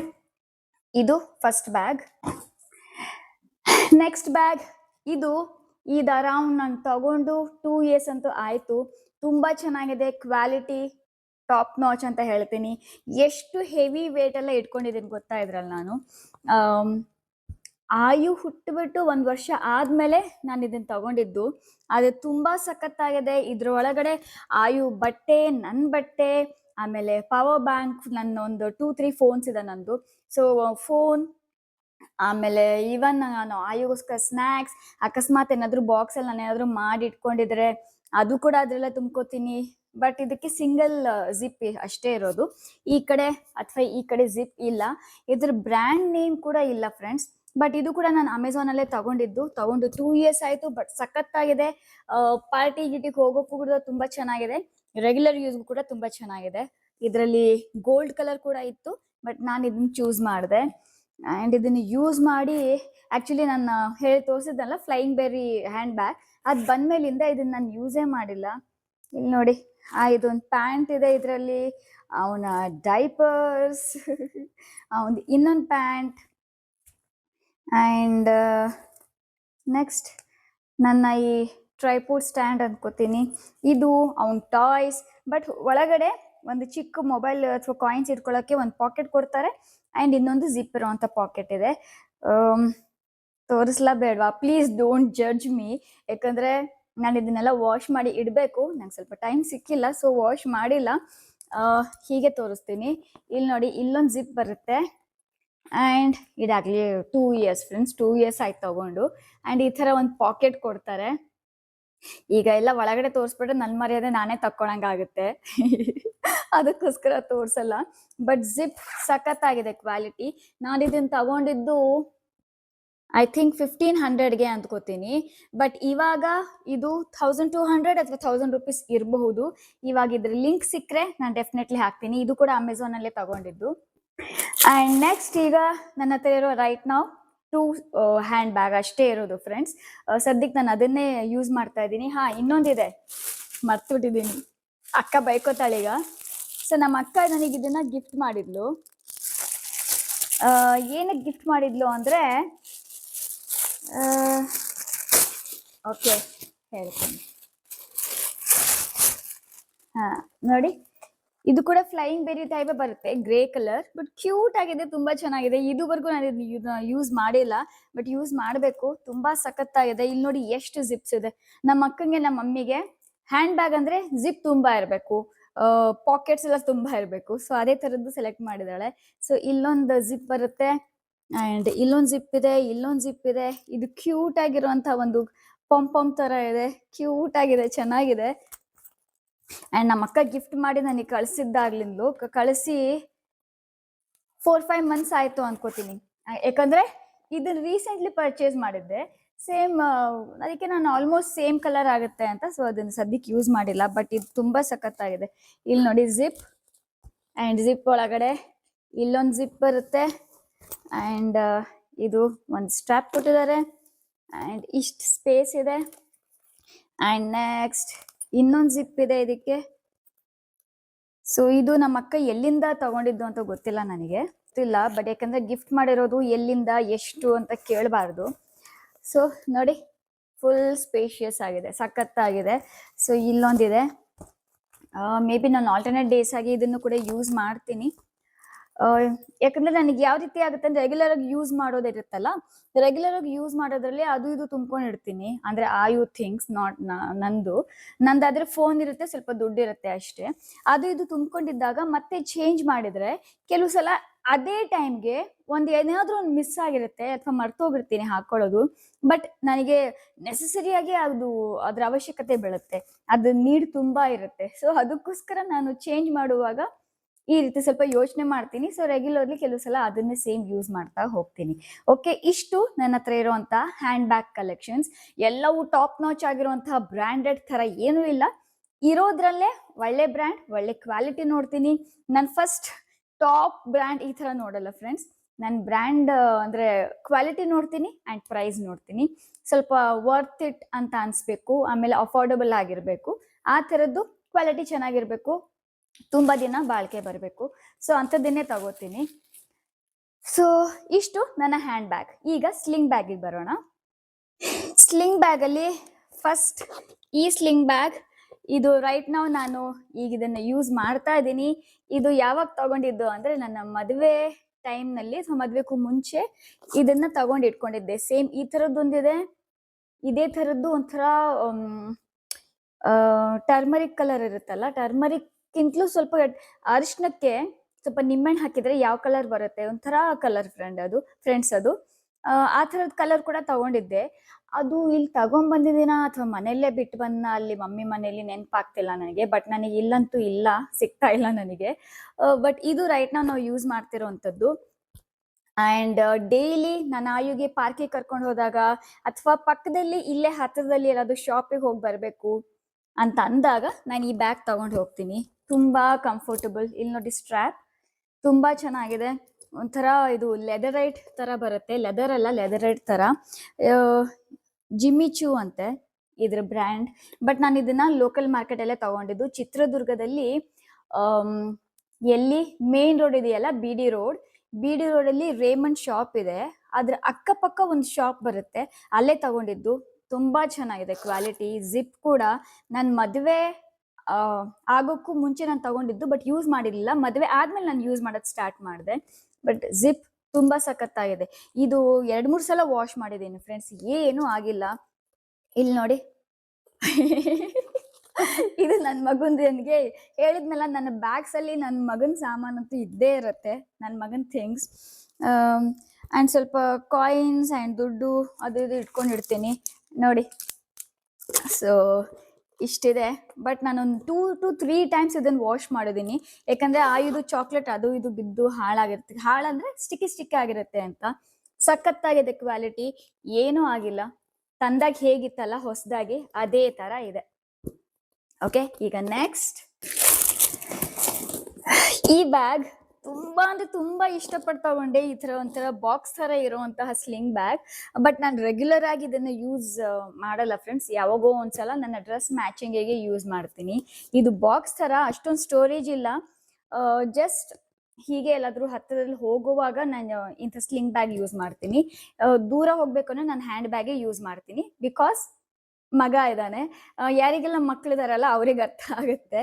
ಇದು ಫಸ್ಟ್ ಬ್ಯಾಗ್ ನೆಕ್ಸ್ಟ್ ಬ್ಯಾಗ್ ಇದು ಈ ಅರೌಂಡ್ ನಾನು ತಗೊಂಡು ಟೂ ಇಯರ್ಸ್ ಅಂತೂ ಆಯಿತು. ತುಂಬ ಚೆನ್ನಾಗಿದೆ ಕ್ವಾಲಿಟಿ ಟಾಪ್ ನಾಚ್ ಅಂತ ಹೇಳ್ತೀನಿ. ಎಷ್ಟು ಹೆವಿ ವೇಟ್ ಎಲ್ಲ ಇಟ್ಕೊಂಡಿದ್ದೀನಿ ಗೊತ್ತಾ ಇದ್ರಲ್ಲಿ ನಾನು. ಆಮ್, ಆಯು ಹುಟ್ಟುಬಿಟ್ಟು ಒಂದು ವರ್ಷ ಆದಮೇಲೆ ನಾನು ಇದನ್ನು ತಗೊಂಡಿದ್ದು. ಅದು ತುಂಬ ಸಖತ್ತಾಗಿದೆ. ಇದ್ರ ಒಳಗಡೆ ಆಯು ಬಟ್ಟೆ ನನ್ನ ಬಟ್ಟೆ, ಆಮೇಲೆ ಪವರ್ ಬ್ಯಾಂಕ್ ನನ್ನ ಒಂದು ಟೂ ತ್ರೀ ಫೋನ್ಸ್ ಇದೆ ನಂದು. ಸೊ ಫೋನ್ ಆಮೇಲೆ ಈವನ್ ನಾನು ಆಯುಗೋಸ್ಕರ ಸ್ನ್ಯಾಕ್ಸ್ ಅಕಸ್ಮಾತ್ ಏನಾದರೂ ಬಾಕ್ಸಲ್ಲಿ ನಾನು ಏನಾದರೂ ಮಾಡಿ ಇಟ್ಕೊಂಡಿದ್ರೆ ಅದು ಕೂಡ ಅದರಲ್ಲೇ ತುಂಬ್ಕೋತೀನಿ. ಬಟ್ ಇದಕ್ಕೆ ಸಿಂಗಲ್ ಜಿಪ್ ಅಷ್ಟೇ ಇರೋದು. ಈ ಕಡೆ ಅಥವಾ ಈ ಕಡೆ ಜಿಪ್ ಇಲ್ಲ. ಇದ್ರ ಬ್ರ್ಯಾಂಡ್ ನೇಮ್ ಕೂಡ ಇಲ್ಲ ಫ್ರೆಂಡ್ಸ್ ಬಟ್ ಇದು ಕೂಡ ನಾನು ಅಮೆಝಾನಲ್ಲೇ ತಗೊಂಡಿದ್ದು. ತಗೊಂಡು ಟೂ ಇಯರ್ಸ್ ಆಯ್ತು ಬಟ್ ಸಖತ್ತಾಗಿದೆ. ಪಾರ್ಟಿ ಗಿಟಿಗೆ ಹೋಗೋಕ್ಕೂ ಕೂಡ ತುಂಬಾ ಚೆನ್ನಾಗಿದೆ. ರೆಗ್ಯುಲರ್ ಯೂಸ್ಗೂ ಕೂಡ ತುಂಬಾ ಚೆನ್ನಾಗಿದೆ. ಇದರಲ್ಲಿ ಗೋಲ್ಡ್ ಕಲರ್ ಕೂಡ ಇತ್ತು ಬಟ್ ನಾನು ಇದನ್ನ ಚೂಸ್ ಮಾಡಿದೆ. ಆ್ಯಂಡ್ ಇದನ್ನು ಯೂಸ್ ಮಾಡಿ ಆ್ಯಕ್ಚುಲಿ ನಾನು ಹೇಳಿ ತೋರಿಸಿದ್ನಲ್ಲ ಫ್ಲೈಯಿಂಗ್ ಬೆರಿ ಹ್ಯಾಂಡ್ ಬ್ಯಾಗ್ ಅದು ಬಂದಮೇಲಿಂದ ಇದನ್ನ ನಾನು ಯೂಸೇ ಮಾಡಿಲ್ಲ. ಇಲ್ಲಿ ನೋಡಿ, ಆ, ಇದೊಂದು ಪ್ಯಾಂಟ್ ಇದೆ ಇದರಲ್ಲಿ. ಅವನ ಡೈಪರ್ಸ್ ಅವನ ಇನ್ನೊಂದು ಪ್ಯಾಂಟ್ ಆ್ಯಂಡ್ ನೆಕ್ಸ್ಟ್ ನನ್ನ ಈ ಟ್ರೈಪೋರ್ಟ್ ಸ್ಟ್ಯಾಂಡ್ ಅಂದ್ಕೋತೀನಿ ಇದು ಅವನ ಟಾಯ್ಸ್ ಬಟ್ ಒಳಗಡೆ ಒಂದು ಚಿಕ್ಕ ಮೊಬೈಲ್ ಅಥವಾ ಕಾಯಿನ್ಸ್ ಇಟ್ಕೊಳ್ಳೋಕ್ಕೆ ಒಂದು ಪಾಕೆಟ್ ಕೊಡ್ತಾರೆ. ಆ್ಯಂಡ್ ಇನ್ನೊಂದು ಜಿಪ್ ಇರೋವಂಥ ಪಾಕೆಟ್ ಇದೆ. ತೋರಿಸ್ಲಾ ಬೇಡವಾ ಪ್ಲೀಸ್ ಡೋಂಟ್ ಜಡ್ಜ್ ಮೀ ಯಾಕಂದರೆ ನಾನು ಇದನ್ನೆಲ್ಲ ವಾಶ್ ಮಾಡಿ ಇಡಬೇಕು. ನಂಗೆ ಸ್ವಲ್ಪ ಟೈಮ್ ಸಿಕ್ಕಿಲ್ಲ ಸೊ ವಾಶ್ ಮಾಡಿಲ್ಲ. ಆ, ಹೀಗೆ ತೋರಿಸ್ತೀನಿ. ಇಲ್ಲಿ ನೋಡಿ ಇಲ್ಲೊಂದು ಜಿಪ್ ಬರುತ್ತೆ. And ಇದಾಗಲಿ two years friends two years ಆಯ್ತು ತೊಗೊಂಡು. ಆ್ಯಂಡ್ ಈ ಥರ ಒಂದು ಪಾಕೆಟ್ ಕೊಡ್ತಾರೆ. ಈಗ ಎಲ್ಲ ಒಳಗಡೆ ತೋರಿಸ್ಬಿಟ್ರೆ ನನ್ನ ಮರ್ಯಾದೆ ನಾನೇ ತಕ್ಕೊಳಂಗಾಗುತ್ತೆ. ಅದಕ್ಕೋಸ್ಕರ ತೋರಿಸಲ್ಲ. ಬಟ್ ಜಿಪ್ ಸಖತ್ತಾಗಿದೆ ಕ್ವಾಲಿಟಿ ನಾನು ಇದನ್ನು ತಗೊಂಡಿದ್ದು ಐ ಥಿಂಕ್ ಫಿಫ್ಟೀನ್ ಹಂಡ್ರೆಡ್ಗೆ ಅಂದ್ಕೋತೀನಿ ಬಟ್ ಇವಾಗ ಇದು ಥೌಸಂಡ್ ಟೂ ಹಂಡ್ರೆಡ್ ಅಥವಾ ಥೌಸಂಡ್ ರುಪೀಸ್ ಇರಬಹುದು. ಇವಾಗ ಇದ್ರ ಲಿಂಕ್ ಸಿಕ್ಕರೆ ನಾನು ಡೆಫಿನೆಟ್ಲಿ ಹಾಕ್ತೀನಿ. ಇದು ಕೂಡ ಅಮೆಝಾನಲ್ಲೇ ತಗೊಂಡಿದ್ದು. ಆ್ಯಂಡ್ ನೆಕ್ಸ್ಟ್ ಈಗ ನನ್ನ ಹತ್ರ ಇರೋ ರೈಟ್ ನಾವು ಟೂ ಹ್ಯಾಂಡ್ ಬ್ಯಾಗ್ ಅಷ್ಟೇ ಇರೋದು ಫ್ರೆಂಡ್ಸ್ ಸದ್ಯಕ್ಕೆ ನಾನು ಅದನ್ನೇ ಯೂಸ್ ಮಾಡ್ತಾ ಇದ್ದೀನಿ. ಹಾ, ಇನ್ನೊಂದಿದೆ. ಮರ್ತುಬಿಟ್ಟಿದ್ದೀನಿ. ಅಕ್ಕ ಬೈಕೋತಾಳೀಗ ಸೊ ನಮ್ಮ ಅಕ್ಕ ನನಗೆ ಇದನ್ನ ಗಿಫ್ಟ್ ಮಾಡಿದ್ಲು. ಏನಕ್ಕೆ ಗಿಫ್ಟ್ ಮಾಡಿದ್ಲು ಅಂದರೆ ಓಕೆ ಹೇಳ್ತೀನಿ. ಹಾ, ನೋಡಿ. ಇದು ಕೂಡ ಫ್ಲೈಯಿಂಗ್ ಬೇರಿ ಟೈಪ್ ಬರುತ್ತೆ ಗ್ರೇ ಕಲರ್ ಬಟ್ ಕ್ಯೂಟ್ ಆಗಿದೆ ತುಂಬಾ ಚೆನ್ನಾಗಿದೆ. ಇದುವರೆಗೂ ನಾನು ಇದನ್ನ ಯೂಸ್ ಮಾಡಿಲ್ಲ ಬಟ್ ಯೂಸ್ ಮಾಡಬೇಕು. ತುಂಬಾ ಸಖತ್ತಾಗಿದೆ. ಇಲ್ಲಿ ನೋಡಿ ಎಷ್ಟು ಜಿಪ್ಸ್ ಇದೆ. ನಮ್ಮ ಅಕ್ಕಂಗೆ ನಮ್ಮ ಮಮ್ಮಿಗೆ ಹ್ಯಾಂಡ್ ಬ್ಯಾಗ್ ಅಂದ್ರೆ ಜಿಪ್ ತುಂಬಾ ಇರಬೇಕು. ಪಾಕೆಟ್ಸ್ ಎಲ್ಲ ತುಂಬಾ ಇರಬೇಕು. ಸೊ ಅದೇ ತರದ್ದು ಸೆಲೆಕ್ಟ್ ಮಾಡಿದಾಳೆ ಸೊ ಇಲ್ಲೊಂದು ಜಿಪ್ ಬರುತ್ತೆ. ಅಂಡ್ ಇಲ್ಲೊಂದು ಜಿಪ್ ಇದೆ, ಇಲ್ಲೊಂದು ಜಿಪ್ ಇದೆ. ಇದು ಕ್ಯೂಟ್ ಆಗಿರುವಂತಹ ಒಂದು ಪಂಪ್ ಪಂಪ್ ತರ ಇದೆ. ಕ್ಯೂಟ್ ಆಗಿದೆ, ಚೆನ್ನಾಗಿದೆ. ಅಂಡ್ ನಮ್ಮ ಅಕ್ಕ ಗಿಫ್ಟ್ ಮಾಡಿ ನನಗೆ ಕಳಿಸಿದ್ದಾಗ್ಲಿಂದಲೂ ಕಳಿಸಿ ಫೋರ್ ಫೈವ್ ಮಂತ್ಸ್ ಆಯಿತು ಅನ್ಕೋತೀನಿ. ಯಾಕಂದರೆ ಇದನ್ನು ರೀಸೆಂಟ್ಲಿ ಪರ್ಚೇಸ್ ಮಾಡಿದ್ದೆ. ಸೇಮ್ ಅದಕ್ಕೆ ನಾನು ಆಲ್ಮೋಸ್ಟ್ ಸೇಮ್ ಕಲರ್ ಆಗುತ್ತೆ ಅಂತ ಸೊ ಅದನ್ನು ಸದ್ಯಕ್ಕೆ ಯೂಸ್ ಮಾಡಿಲ್ಲ ಬಟ್ ಇದು ತುಂಬ ಸಖತ್ತಾಗಿದೆ. ಇಲ್ಲಿ ನೋಡಿ ಜಿಪ್ ಆ್ಯಂಡ್ ಜಿಪ್ ಒಳಗಡೆ ಇಲ್ಲೊಂದು ಜಿಪ್ ಬರುತ್ತೆ. ಆ್ಯಂಡ್ ಇದು ಒಂದು ಸ್ಟ್ರಾಪ್ ಕೊಟ್ಟಿದ್ದಾರೆ. ಆ್ಯಂಡ್ ಇಷ್ಟು ಸ್ಪೇಸ್ ಇದೆ. ಆ್ಯಂಡ್ ನೆಕ್ಸ್ಟ್ ಇನ್ನೊಂದು ಜಿಪ್ ಇದೆ ಇದಕ್ಕೆ? ಸೊ ಇದು ನಮ್ಮ ಅಕ್ಕ ಎಲ್ಲಿಂದ ತಗೊಂಡಿದ್ದು ಅಂತ ಗೊತ್ತಿಲ್ಲ ನನಗೆ. ಗೊತ್ತಿಲ್ಲ ಬಟ್ ಯಾಕಂದ್ರೆ ಗಿಫ್ಟ್ ಮಾಡಿರೋದು ಎಲ್ಲಿಂದ, ಎಷ್ಟು ಅಂತ ಕೇಳಬಾರ್ದು. ಸೊ ನೋಡಿ ಫುಲ್ ಸ್ಪೇಷಿಯಸ್ ಆಗಿದೆ, ಸಖತ್ತಾಗಿದೆ. ಸೊ ಇಲ್ಲೊಂದಿದೆ. ಮೇ ಬಿ ನಾನು ಆಲ್ಟರ್ನೇಟ್ ಡೇಸ್ ಆಗಿ ಇದನ್ನು ಕೂಡ ಯೂಸ್ ಮಾಡ್ತೀನಿ. ಯಾಕಂದ್ರೆ ನನಗೆ ಯಾವ ರೀತಿ ಆಗುತ್ತೆ ಅಂದ್ರೆ ರೆಗ್ಯುಲರ್ ಆಗಿ ಯೂಸ್ ಮಾಡೋದಿರುತ್ತಲ್ಲ ರೆಗ್ಯುಲರ್ ಆಗಿ ಯೂಸ್ ಮಾಡೋದ್ರಲ್ಲಿ ಅದು ಇದು ತುಂಬ್ಕೊಂಡಿರ್ತೀನಿ ಅಂದ್ರೆ ಆ ಯು ಥಿಂಗ್ಸ್ ನಾಟ್ ನಂದು. ನಂದಾದ್ರೆ ಫೋನ್ ಇರುತ್ತೆ, ಸ್ವಲ್ಪ ದುಡ್ಡು ಇರುತ್ತೆ ಅಷ್ಟೇ. ಅದು ಇದು ತುಂಬ್ಕೊಂಡಿದ್ದಾಗ ಮತ್ತೆ ಚೇಂಜ್ ಮಾಡಿದ್ರೆ ಕೆಲವು ಸಲ ಅದೇ ಟೈಮ್ಗೆ ಒಂದು ಏನಾದ್ರೂ ಒಂದು ಮಿಸ್ ಆಗಿರುತ್ತೆ ಅಥವಾ ಮರ್ತೋಗಿರ್ತೀನಿ ಹಾಕೊಳ್ಳೋದು. ಬಟ್ ನನಗೆ ನೆಸಸರಿಯಾಗಿ ಅದು, ಅದ್ರ ಅವಶ್ಯಕತೆ ಬೀಳುತ್ತೆ. ಅದು ನೀಡ್ ತುಂಬಾ ಇರುತ್ತೆ. ಸೊ ಅದಕ್ಕೋಸ್ಕರ ನಾನು ಚೇಂಜ್ ಮಾಡುವಾಗ ಈ ರೀತಿ ಸ್ವಲ್ಪ ಯೋಚನೆ ಮಾಡ್ತೀನಿ. ಸೊ ರೆಗ್ಯುಲರ್ಲಿ ಕೆಲವು ಸಲ ಅದನ್ನೇ ಸೇಮ್ ಯೂಸ್ ಮಾಡ್ತಾ ಹೋಗ್ತೀನಿ. ಓಕೆ ಇಷ್ಟು ನನ್ನ ಹತ್ರ ಇರುವಂತಹ ಹ್ಯಾಂಡ್ ಬ್ಯಾಗ್ ಕಲೆಕ್ಷನ್ಸ್ ಎಲ್ಲವೂ ಟಾಪ್ ನಾಚ್ ಆಗಿರುವಂತಹ ಬ್ರ್ಯಾಂಡೆಡ್ ತರ ಏನೂ ಇಲ್ಲ. ಇರೋದ್ರಲ್ಲೇ ಒಳ್ಳೆ ಬ್ರ್ಯಾಂಡ್ ಒಳ್ಳೆ ಕ್ವಾಲಿಟಿ ನೋಡ್ತೀನಿ. ನಾನು ಫಸ್ಟ್ ಟಾಪ್ ಬ್ರ್ಯಾಂಡ್ ಈ ತರ ನೋಡಲ್ಲ ಫ್ರೆಂಡ್ಸ್ ನಾನು ಬ್ರ್ಯಾಂಡ್ ಅಂದ್ರೆ ಕ್ವಾಲಿಟಿ ನೋಡ್ತೀನಿ ಅಂಡ್ ಪ್ರೈಸ್ ನೋಡ್ತೀನಿ. ಸ್ವಲ್ಪ ವರ್ತ್ ಇಟ್ ಅಂತ ಅನ್ಸ್ಬೇಕು. ಆಮೇಲೆ ಅಫೋರ್ಡಬಲ್ ಆಗಿರ್ಬೇಕು. ಆ ಥರದ್ದು ಕ್ವಾಲಿಟಿ ಚೆನ್ನಾಗಿರ್ಬೇಕು. ತುಂಬಾ ದಿನ ಬಾಳಿಕೆ ಬರಬೇಕು. ಸೊ ಅಂಥದ್ದನ್ನೇ ತಗೋತೀನಿ. ಸೊ ಇಷ್ಟು ನನ್ನ ಹ್ಯಾಂಡ್ ಬ್ಯಾಗ್ ಈಗ ಸ್ಲಿಂಗ್ ಬ್ಯಾಗಿಗೆ ಬರೋಣ. ಸ್ಲಿಂಗ್ ಬ್ಯಾಗಲ್ಲಿ ಫಸ್ಟ್ ಈ ಸ್ಲಿಂಗ್ ಬ್ಯಾಗ್ ಇದು ರೈಟ್ ನಾವು ನಾನು ಈಗ ಇದನ್ನ ಯೂಸ್ ಮಾಡ್ತಾ ಇದ್ದೀನಿ. ಇದು ಯಾವಾಗ ತಗೊಂಡಿದ್ದು ಅಂದ್ರೆ ನನ್ನ ಮದುವೆ ಟೈಮ್ನಲ್ಲಿ ಸೊ ಮದುವೆಗೂ ಮುಂಚೆ ಇದನ್ನ ತಗೊಂಡು ಇಟ್ಕೊಂಡಿದ್ದೆ. ಸೇಮ್ ಈ ಥರದ್ದೊಂದಿದೆ. ಇದೇ ಥರದ್ದು ಒಂಥರ ಟರ್ಮರಿಕ್ ಕಲರ್ ಇರುತ್ತಲ್ಲ ಟರ್ಮರಿಕ್ಕಿಂತಲೂ ಸ್ವಲ್ಪ ಅರಿಶಿನಕ್ಕೆ ಸ್ವಲ್ಪ ನಿಂಬೆಹಣ್ಣು ಹಾಕಿದ್ರೆ ಯಾವ ಕಲರ್ ಬರುತ್ತೆ? ಒಂಥರ ಕಲರ್ ಫ್ರೆಂಡ್ ಅದು ಫ್ರೆಂಡ್ಸ್ ಅದು. ಆ, ಥರದ ಕಲರ್ ಕೂಡ ತಗೊಂಡಿದ್ದೆ. ಅದು ಇಲ್ಲಿ ತಗೊಂಡ್ಬಂದಿದ್ದೀನ ಅಥವಾ ಮನೆಯಲ್ಲೇ ಬಿಟ್ಟು ಬಂದ ಅಲ್ಲಿ ಮಮ್ಮಿ ಮನೆಯಲ್ಲಿ ನೆನಪಾಗ್ತಿಲ್ಲ ನನಗೆ ಬಟ್ ನನಗೆ ಇಲ್ಲಂತೂ ಇಲ್ಲ ಸಿಗ್ತಾ ಇಲ್ಲ ನನಗೆ. ಬಟ್ ಇದು ರೈಟ್ ನಾವು ಯೂಸ್ ಮಾಡ್ತಿರೋವಂಥದ್ದು ಆ್ಯಂಡ್ ಡೈಲಿ ನಾನು ಆಯುಗೆ ಪಾರ್ಕಿಗೆ ಕರ್ಕೊಂಡು ಹೋದಾಗ ಅಥವಾ ಪಕ್ಕದಲ್ಲಿ ಇಲ್ಲೇ ಹತ್ತಿರದಲ್ಲಿ ಎಲ್ಲಾದ್ರೂ ಶಾಪಿಗೆ ಹೋಗಿ ಬರಬೇಕು. ಅಂತ ಅಂದಾಗ ನಾನು ಈ ಬ್ಯಾಗ್ ತಗೊಂಡು ಹೋಗ್ತೀನಿ. ತುಂಬ ಕಂಫರ್ಟಬಲ್ ಇಲ್ಲಿ ನೋಡಿ ಸ್ಟ್ರ್ಯಾಪ್ ತುಂಬ ಚೆನ್ನಾಗಿದೆ. ಒಂಥರ ಇದು ಲೆದರೈಟ್ ಥರ ಬರುತ್ತೆ. ಲೆದರ್ ಅಲ್ಲ ಲೆದರೈಟ್ ಥರ ಜಿಮ್ಮಿ ಚೂ ಅಂತೆ ಇದ್ರ ಬ್ರ್ಯಾಂಡ್ ಬಟ್ ನಾನು ಇದನ್ನ ಲೋಕಲ್ ಮಾರ್ಕೆಟ್ ಅಲ್ಲೇ ತಗೊಂಡಿದ್ದು. ಚಿತ್ರದುರ್ಗದಲ್ಲಿ ಎಲ್ಲಿ ಮೇನ್ ರೋಡ್ ಇದೆಯಲ್ಲ B D road B D ರೋಡಲ್ಲಿ ರೇಮಂಡ್ ಶಾಪ್ ಇದೆ. ಅದ್ರ ಅಕ್ಕಪಕ್ಕ ಒಂದು ಶಾಪ್ ಬರುತ್ತೆ. ಅಲ್ಲೇ ತಗೊಂಡಿದ್ದು. ತುಂಬಾ ಚೆನ್ನಾಗಿದೆ ಕ್ವಾಲಿಟಿ ಜಿಪ್ ಕೂಡ. ನನ್ನ ಮದುವೆ ಆಗೋಕ್ಕೂ ಮುಂಚೆ ನಾನು ತಗೊಂಡಿದ್ದು, ಬಟ್ ಯೂಸ್ ಮಾಡಿರಲಿಲ್ಲ. ಮದುವೆ ಆದ್ಮೇಲೆ ನಾನು ಯೂಸ್ ಮಾಡೋದು ಸ್ಟಾರ್ಟ್ ಮಾಡಿದೆ. ಬಟ್ ಜಿಪ್ ತುಂಬಾ ಸಖತ್ತಾಗಿದೆ. ಇದು ಎರಡು, ಮೂರು ಸಲ ವಾಶ್ ಮಾಡಿದ್ದೀನಿ ಫ್ರೆಂಡ್ಸ್. ಏನು ಆಗಿಲ್ಲ. ಇಲ್ಲಿ ನೋಡಿ. ಇದು ನನ್ನ ಮಗನ್ ನನಗೆ ಹೇಳಿದ್ನಲ್ಲ, ನನ್ನ ಬ್ಯಾಗ್ಸ್ ಅಲ್ಲಿ ನನ್ನ ಮಗನ ಸಾಮಾನಂತೂ ಇದ್ದೇ ಇರುತ್ತೆ. ನನ್ನ ಮಗನ ಥಿಂಗ್ಸ್ ಆ್ಯಂಡ್ ಸ್ವಲ್ಪ ಕಾಯಿನ್ಸ್ ಆ್ಯಂಡ್ ದುಡ್ಡು ಅದು, ಇದು ಇಟ್ಕೊಂಡಿರ್ತೀನಿ. ನೋಡಿ. ಸೊ ಇಷ್ಟಿದೆ. ಬಟ್ ನಾನೊಂದು ಟೂ ಟು ತ್ರೀ ಟೈಮ್ಸ್ ಇದನ್ನು ವಾಶ್ ಮಾಡಿದ್ದೀನಿ ಯಾಕಂದರೆ ಆ ಇದು ಚಾಕ್ಲೇಟ್ ಅದು ಇದು ಬಿದ್ದು ಹಾಳಾಗಿರುತ್ತೆ ಹಾಳಂದರೆ ಸ್ಟಿಕ್ಕಿ ಸ್ಟಿಕ್ಕಿ ಆಗಿರುತ್ತೆ ಅಂತ. ಸಖತ್ತಾಗಿದೆ ಕ್ವಾಲಿಟಿ ಏನೂ ಆಗಿಲ್ಲ. ತಂದಾಗ ಹೇಗಿತ್ತಲ್ಲ, ಹೊಸದಾಗಿ ಅದೇ ಥರ ಇದೆ. ಓಕೆ ಈಗ ನೆಕ್ಸ್ಟ್ ಈ ಬ್ಯಾಗ್ ತುಂಬ ಅಂದ್ರೆ ತುಂಬಾ ಇಷ್ಟಪಟ್ಟು ತಗೊಂಡೆ ಈ ತರ ಒಂಥರ ಬಾಕ್ಸ್ ತರ ಇರುವಂತಹ ಸ್ಲಿಂಗ್ ಬ್ಯಾಗ್ ಬಟ್ ನಾನು ರೆಗ್ಯುಲರ್ ಆಗಿ ಇದನ್ನ ಯೂಸ್ ಮಾಡಲ್ಲ ಫ್ರೆಂಡ್ಸ್ ಯಾವಾಗೋ ಒಂದ್ಸಲ ನನ್ನ ಡ್ರೆಸ್ ಮ್ಯಾಚಿಂಗಿಗೆ ಯೂಸ್ ಮಾಡ್ತೀನಿ. ಇದು ಬಾಕ್ಸ್ ತರ ಅಷ್ಟೊಂದು ಸ್ಟೋರೇಜ್ ಇಲ್ಲ. ಜಸ್ಟ್ ಹೀಗೆ ಎಲ್ಲಾದರೂ ಹತ್ತಿರದಲ್ಲಿ ಹೋಗುವಾಗ ನಾನು ಇಂಥ ಸ್ಲಿಂಗ್ ಬ್ಯಾಗ್ ಯೂಸ್ ಮಾಡ್ತೀನಿ. ದೂರ ಹೋಗ್ಬೇಕು ಅಂದ್ರೆ ನಾನು ಹ್ಯಾಂಡ್ ಬ್ಯಾಗೇ ಯೂಸ್ ಮಾಡ್ತೀನಿ. ಬಿಕಾಸ್ ಮಗ ಇದ್ದಾನೆ. ಯಾರಿಗೆಲ್ಲ ಮಕ್ಕಳಿದಾರಲ್ಲ ಅವ್ರಿಗೆ ಅರ್ಥ ಆಗುತ್ತೆ.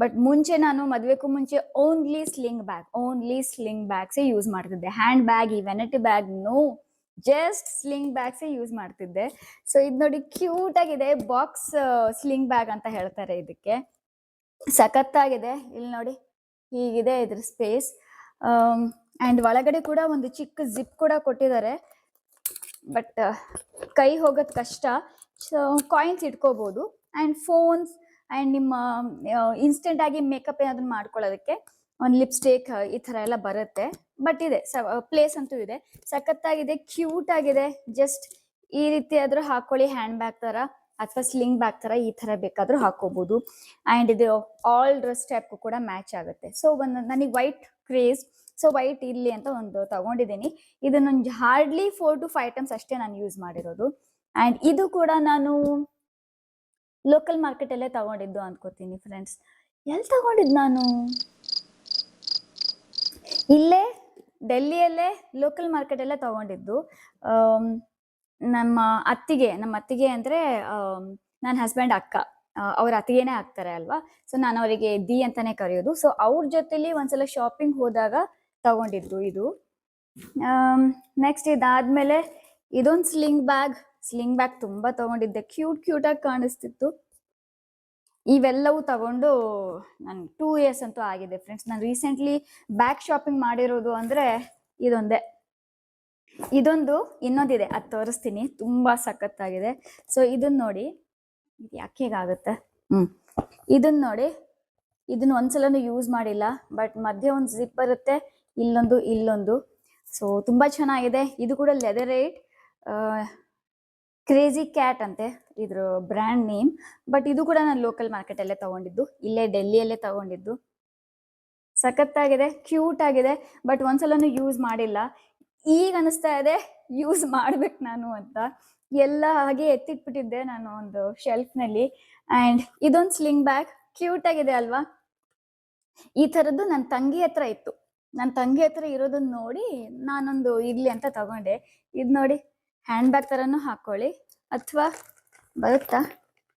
ಬಟ್ ಮುಂಚೆ ನಾನು ಮದುವೆಗೂ ಮುಂಚೆ only sling bag only sling ಬ್ಯಾಗ್ಸೇ use ಮಾಡ್ತಿದ್ದೆ. ಹ್ಯಾಂಡ್ ಬ್ಯಾಗ್ ಈ vanity bag no just sling ಬ್ಯಾಗ್ಸೇ use ಮಾಡ್ತಿದ್ದೆ. ಸೊ ಇದು ನೋಡಿ ಕ್ಯೂಟ್ ಆಗಿದೆ ಬಾಕ್ಸ್ ಸ್ಲಿಂಗ್ ಬ್ಯಾಗ್ ಅಂತ ಹೇಳ್ತಾರೆ ಇದಕ್ಕೆ. ಸಖತ್ತಾಗಿದೆ. ಇಲ್ಲಿ ನೋಡಿ ಹೀಗಿದೆ ಇದ್ರ ಸ್ಪೇಸ್ ಆ್ಯಂಡ್ ಒಳಗಡೆ ಕೂಡ ಒಂದು ಚಿಕ್ಕ ಜಿಪ್ ಕೂಡ ಕೊಟ್ಟಿದ್ದಾರೆ. ಬಟ್ ಕೈ ಹೋಗೋದು ಕಷ್ಟ. ಸೊ ಕಾಯಿನ್ಸ್ ಇಟ್ಕೋಬೋದು. ಆ್ಯಂಡ್ ಫೋನ್ಸ್ ಆ್ಯಂಡ್ ನಿಮ್ಮ ಇನ್ಸ್ಟೆಂಟ್ ಆಗಿ ಮೇಕಪ್ ಏನಾದ್ರು ಮಾಡ್ಕೊಳ್ಳೋದಕ್ಕೆ ಒಂದು ಲಿಪ್ಸ್ಟಿಕ್ ಈ ಥರ ಎಲ್ಲ ಬರುತ್ತೆ. ಬಟ್ ಇದೆ ಪ್ಲೇಸ್ ಅಂತೂ ಇದೆ. ಸಖತ್ತಾಗಿದೆ ಕ್ಯೂಟ್ ಆಗಿದೆ. ಜಸ್ಟ್ ಈ ರೀತಿ ಆದ್ರೂ ಹಾಕೊಳ್ಳಿ ಹ್ಯಾಂಡ್ ಬ್ಯಾಗ್ ಥರ ಅಥವಾ ಸ್ಲಿಂಗ್ ಬ್ಯಾಗ್ ಥರ ಈ ಥರ ಬೇಕಾದರೂ ಹಾಕೋಬಹುದು ಆ್ಯಂಡ್ ಇದು ಆಲ್ ಡ್ರೆಸ್ ಟೈಪ್ಗೂ ಕೂಡ ಮ್ಯಾಚ್ ಆಗುತ್ತೆ. ಸೊ ಒಂದು ನನಗೆ ವೈಟ್ ಕ್ರೇಜ್ ಸೊ ವೈಟ್ ಇರಲಿ ಅಂತ ಒಂದು ತಗೊಂಡಿದ್ದೀನಿ. ಇದನ್ನೊಂದು hardly four to five items ಅಷ್ಟೇ ನಾನು ಯೂಸ್ ಮಾಡಿರೋದು. ಆ್ಯಂಡ್ ಇದು ಕೂಡ ನಾನು ಲೋಕಲ್ ಮಾರ್ಕೆಟಲ್ಲೇ ತಗೊಂಡಿದ್ದು ಅನ್ಕೋತೀನಿ ಫ್ರೆಂಡ್ಸ್ ಎಲ್ಲಿ ತಗೊಂಡಿದ್ದು ನಾನು? ಇಲ್ಲೇ ಡೆಲ್ಲಿಯಲ್ಲೇ ಲೋಕಲ್ ಮಾರ್ಕೆಟಲ್ಲೇ ತಗೊಂಡಿದ್ದು. ನಮ್ಮ ಅತ್ತಿಗೆ ನಮ್ಮ ಅತ್ತಿಗೆ ಅಂದರೆ ನನ್ನ ಹಸ್ಬೆಂಡ್ ಅಕ್ಕ. ಅವ್ರ ಅತ್ತಿಗೆನೇ ಆಗ್ತಾರೆ ಅಲ್ವಾ? ಸೊ ನಾನು ಅವರಿಗೆ ದಿ ಅಂತಾನೆ ಕರೆಯೋದು. ಸೊ ಅವ್ರ ಜೊತೆಲಿ ಒಂದ್ಸಲ ಶಾಪಿಂಗ್ ಹೋದಾಗ ತಗೊಂಡಿದ್ದು ಇದು. ನೆಕ್ಸ್ಟ್ ಇದಾದ್ಮೇಲೆ ಇದೊಂದು ಸ್ಲಿಂಗ್ ಬ್ಯಾಗ್ ಸ್ಲಿಂಗ್ ಬ್ಯಾಗ್ ತುಂಬಾ ತಗೊಂಡಿದ್ದೆ. ಕ್ಯೂಟ್ ಕ್ಯೂಟ್ ಆಗಿ ಕಾಣಿಸ್ತಿತ್ತು. ಇವೆಲ್ಲವೂ ತಗೊಂಡು ನನ್ ಟೂ ಇಯರ್ಸ್ ಅಂತೂ ಆಗಿದೆ ಫ್ರೆಂಡ್ಸ್. ನಾನು ರೀಸೆಂಟ್ಲಿ ಬ್ಯಾಗ್ ಶಾಪಿಂಗ್ ಮಾಡಿರೋದು ಅಂದ್ರೆ ಇದೊಂದೇ. ಇದೊಂದು, ಇನ್ನೊಂದಿದೆ. ಅದು ತೋರಿಸ್ತೀನಿ. ತುಂಬಾ ಸಖತ್ತಾಗಿದೆ. ಸೊ ಇದನ್ನ ನೋಡಿ. ಇದು ಯಾಕೆ ಹ್ಮ್. ಇದನ್ನ ನೋಡಿ. ಇದನ್ನ ಒಂದ್ಸಲ ಯೂಸ್ ಮಾಡಿಲ್ಲ. ಬಟ್ ಮಧ್ಯೆ ಒಂದು ಜಿಪ್ ಬರುತ್ತೆ. ಇಲ್ಲೊಂದು ಇಲ್ಲೊಂದು. ಸೊ ತುಂಬಾ ಚೆನ್ನಾಗಿದೆ. ಇದು ಕೂಡ ಲೆದರ್ ಏಟ್. ಕ್ರೇಜಿ ಕ್ಯಾಟ್ ಅಂತೆ, ಇದ್ರ ಬ್ರ್ಯಾಂಡ್ ನೇಮ್ ಬಟ್ ಇದು ಕೂಡ ನಾನು ಲೋಕಲ್ ಮಾರ್ಕೆಟ್ ಅಲ್ಲೇ ತಗೊಂಡಿದ್ದು. ಇಲ್ಲೇ ಡೆಲ್ಲಿಯಲ್ಲೇ ತಗೊಂಡಿದ್ದು. ಸಖತ್ತಾಗಿದೆ ಕ್ಯೂಟ್ ಆಗಿದೆ ಬಟ್ ಒಂದ್ಸಲನು ಯೂಸ್ ಮಾಡಿಲ್ಲ. ಈಗ ಅನಿಸ್ತಾ ಇದೆ ಯೂಸ್ ಮಾಡ್ಬೇಕು ನಾನು ಅಂತ. ಎಲ್ಲ ಹಾಗೆ ಎತ್ತಿಟ್ಬಿಟ್ಟಿದ್ದೆ ನಾನು ಒಂದು ಶೆಲ್ಫ್ನಲ್ಲಿ ಅಂಡ್ ಇದೊಂದು ಸ್ಲಿಂಗ್ ಬ್ಯಾಗ್ ಕ್ಯೂಟ್ ಆಗಿದೆ ಅಲ್ವಾ? ಈ ಥರದ್ದು ನನ್ನ ತಂಗಿ ಹತ್ರ ಇತ್ತು. ನನ್ನ ತಂಗಿ ಹತ್ರ ಇರೋದನ್ನ ನೋಡಿ ನಾನೊಂದು ಇರ್ಲಿ ಅಂತ ತಗೊಂಡೆ. ಇದು ನೋಡಿ ಹ್ಯಾಂಡ್ ಬ್ಯಾಗ್ ಥರನೂ ಹಾಕೊಳ್ಳಿ ಅಥವಾ ಬರುತ್ತಾ?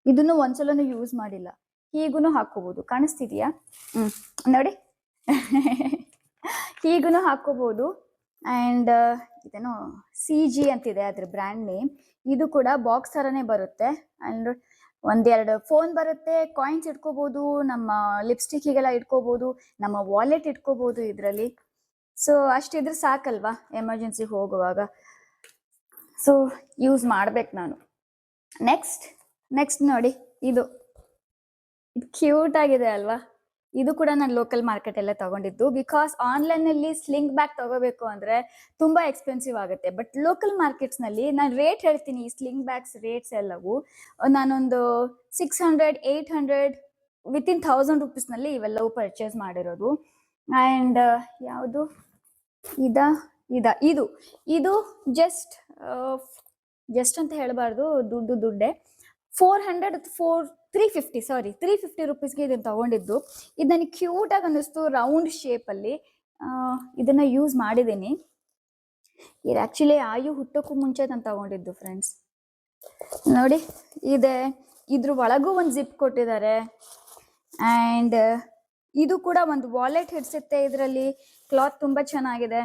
ಇದನ್ನು ಒಂದ್ಸಲನೂ ಯೂಸ್ ಮಾಡಿಲ್ಲ. ಹೀಗೂ ಹಾಕೋಬಹುದು ಕಾಣಿಸ್ತಿದೆಯಾ? ಹ್ಮ್. ನೋಡಿ. ಹೀಗೂ ಹಾಕೋಬಹುದು ಆ್ಯಂಡ್ ಇದೇನೋ ಸಿ ಜಿ ಅಂತಿದೆ ಅದ್ರ ಬ್ರ್ಯಾಂಡ್ ನೇಮ್. ಇದು ಕೂಡ ಬಾಕ್ಸ್ ಥರನೇ ಬರುತ್ತೆ. ಆ್ಯಂಡ್ ಒಂದೆರಡು ಫೋನ್ ಬರುತ್ತೆ ಕಾಯಿನ್ಸ್ ಇಟ್ಕೋಬಹುದು ನಮ್ಮ ಲಿಪ್ಸ್ಟಿಕ್ಗೆಲ್ಲ ಇಟ್ಕೋಬಹುದು ನಮ್ಮ ವಾಲೆಟ್ ಇಟ್ಕೋಬಹುದು ಇದರಲ್ಲಿ. ಸೊ ಅಷ್ಟಿದ್ರೆ ಸಾಕಲ್ವಾ ಎಮರ್ಜೆನ್ಸಿ ಹೋಗುವಾಗ? ಸೊ ಯೂಸ್ ಮಾಡ್ಬೇಕು ನಾನು. ನೆಕ್ಸ್ಟ್ ನೆಕ್ಸ್ಟ್ ನೋಡಿ, ಇದು. ಇದು ಕ್ಯೂಟ್ ಆಗಿದೆ ಅಲ್ವಾ? ಇದು ಕೂಡ ನಾನು ಲೋಕಲ್ ಮಾರ್ಕೆಟಲ್ಲೇ ತಗೊಂಡಿದ್ದು. ಬಿಕಾಸ್ ಆನ್ಲೈನಲ್ಲಿ ಸ್ಲಿಂಗ್ ಬ್ಯಾಗ್ ತಗೋಬೇಕು ಅಂದರೆ ತುಂಬ ಎಕ್ಸ್ಪೆನ್ಸಿವ್ ಆಗುತ್ತೆ. ಬಟ್ ಲೋಕಲ್ ಮಾರ್ಕೆಟ್ಸ್ನಲ್ಲಿ ನಾನು ರೇಟ್ ಹೇಳ್ತೀನಿ, ಈ ಸ್ಲಿಂಗ್ ಬ್ಯಾಗ್ಸ್ ರೇಟ್ಸ್ ಎಲ್ಲವೂ. ನಾನೊಂದು six hundred eight hundred within thousand ರುಪೀಸ್ನಲ್ಲಿ ಇವೆಲ್ಲವೂ ಪರ್ಚೇಸ್ ಮಾಡಿರೋದು. ಆ್ಯಂಡ್ ಯಾವುದು? ಇದ? ಇದ, ಇದು ಇದು ಜಸ್ಟ್ ಜಸ್ಟ್ ಅಂತ ಹೇಳಬಾರ್ದು, ದುಡ್ಡು ದುಡ್ಡೆ. Four hundred four three fifty sorry three fifty ರುಪೀಸ್ಗೆ ಇದನ್ನು ತಗೊಂಡಿದ್ದು. ಇದು ನನಗೆ ಕ್ಯೂಟಾಗಿ ಅನ್ನಿಸ್ತು ರೌಂಡ್ ಶೇಪಲ್ಲಿ ಇದನ್ನು ಯೂಸ್ ಮಾಡಿದ್ದೀನಿ ಇದು ಆ್ಯಕ್ಚುಲಿ ಆಯು ಹುಟ್ಟೋಕ್ಕೂ ಮುಂಚೆ ನಾನು ತಗೊಂಡಿದ್ದು ಫ್ರೆಂಡ್ಸ್ ನೋಡಿ, ಇದೆ. ಇದ್ರ ಒಳಗೂ ಒಂದು ಜಿಪ್ ಕೊಟ್ಟಿದ್ದಾರೆ ಆ್ಯಂಡ್ ಇದು ಕೂಡ ಒಂದು ವಾಲೆಟ್ ಹಿಡ್ಸುತ್ತೆ ಇದರಲ್ಲಿ. ಕ್ಲಾತ್ ತುಂಬ ಚೆನ್ನಾಗಿದೆ.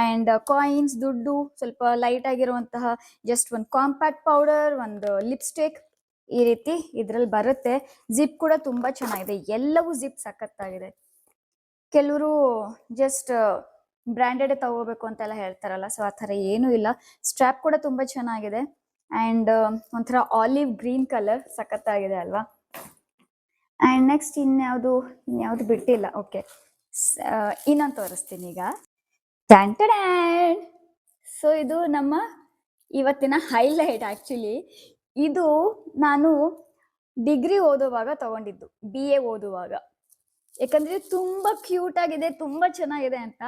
ಆ್ಯಂಡ್ ಕಾಯಿನ್ಸ್ ದುಡ್ಡು ಸ್ವಲ್ಪ ಲೈಟ್ ಆಗಿರುವಂತಹ ಜಸ್ಟ್ ಒಂದು ಕಾಂಪ್ಯಾಕ್ಟ್ ಪೌಡರ್ ಒಂದು ಲಿಪ್ಸ್ಟಿಕ್ ಈ ರೀತಿ ಇದ್ರಲ್ಲಿ ಬರುತ್ತೆ. ಜಿಪ್ ಕೂಡ ತುಂಬ ಚೆನ್ನಾಗಿದೆ. ಎಲ್ಲವೂ ಜಿಪ್ ಸಖತ್ತಾಗಿದೆ. ಕೆಲವರು ಜಸ್ಟ್ ಬ್ರ್ಯಾಂಡೆಡ್ ತಗೋಬೇಕು ಅಂತೆಲ್ಲ ಹೇಳ್ತಾರಲ್ಲ ಸೊ ಆ ಥರ ಏನೂ ಇಲ್ಲ. ಸ್ಟ್ರ್ಯಾಪ್ ಕೂಡ ತುಂಬ ಚೆನ್ನಾಗಿದೆ. ಆ್ಯಂಡ್ ಒಂಥರ ಆಲಿವ್ ಗ್ರೀನ್ ಕಲರ್ ಸಖತ್ತಾಗಿದೆ ಅಲ್ವಾ? ಆ್ಯಂಡ್ ನೆಕ್ಸ್ಟ್ ಇನ್ಯಾವುದು ಇನ್ಯಾವುದು ಬಿಟ್ಟಿಲ್ಲ. ಓಕೆ ಇನ್ನೊಂದು ತೋರಿಸ್ತೀನಿ ಈಗ. ಸೊ ಇದು ನಮ್ಮ ಇವತ್ತಿನ ಹೈಲೈಟ್ ಆ್ಯಕ್ಚುಲಿ ಇದು ನಾನು ಡಿಗ್ರಿ ಓದುವಾಗ ತಗೊಂಡಿದ್ದು ಬಿ ಎ ಓದುವಾಗ. ಯಾಕಂದ್ರೆ ತುಂಬಾ ಕ್ಯೂಟ್ ಆಗಿದೆ, ತುಂಬಾ ಚೆನ್ನಾಗಿದೆ ಅಂತ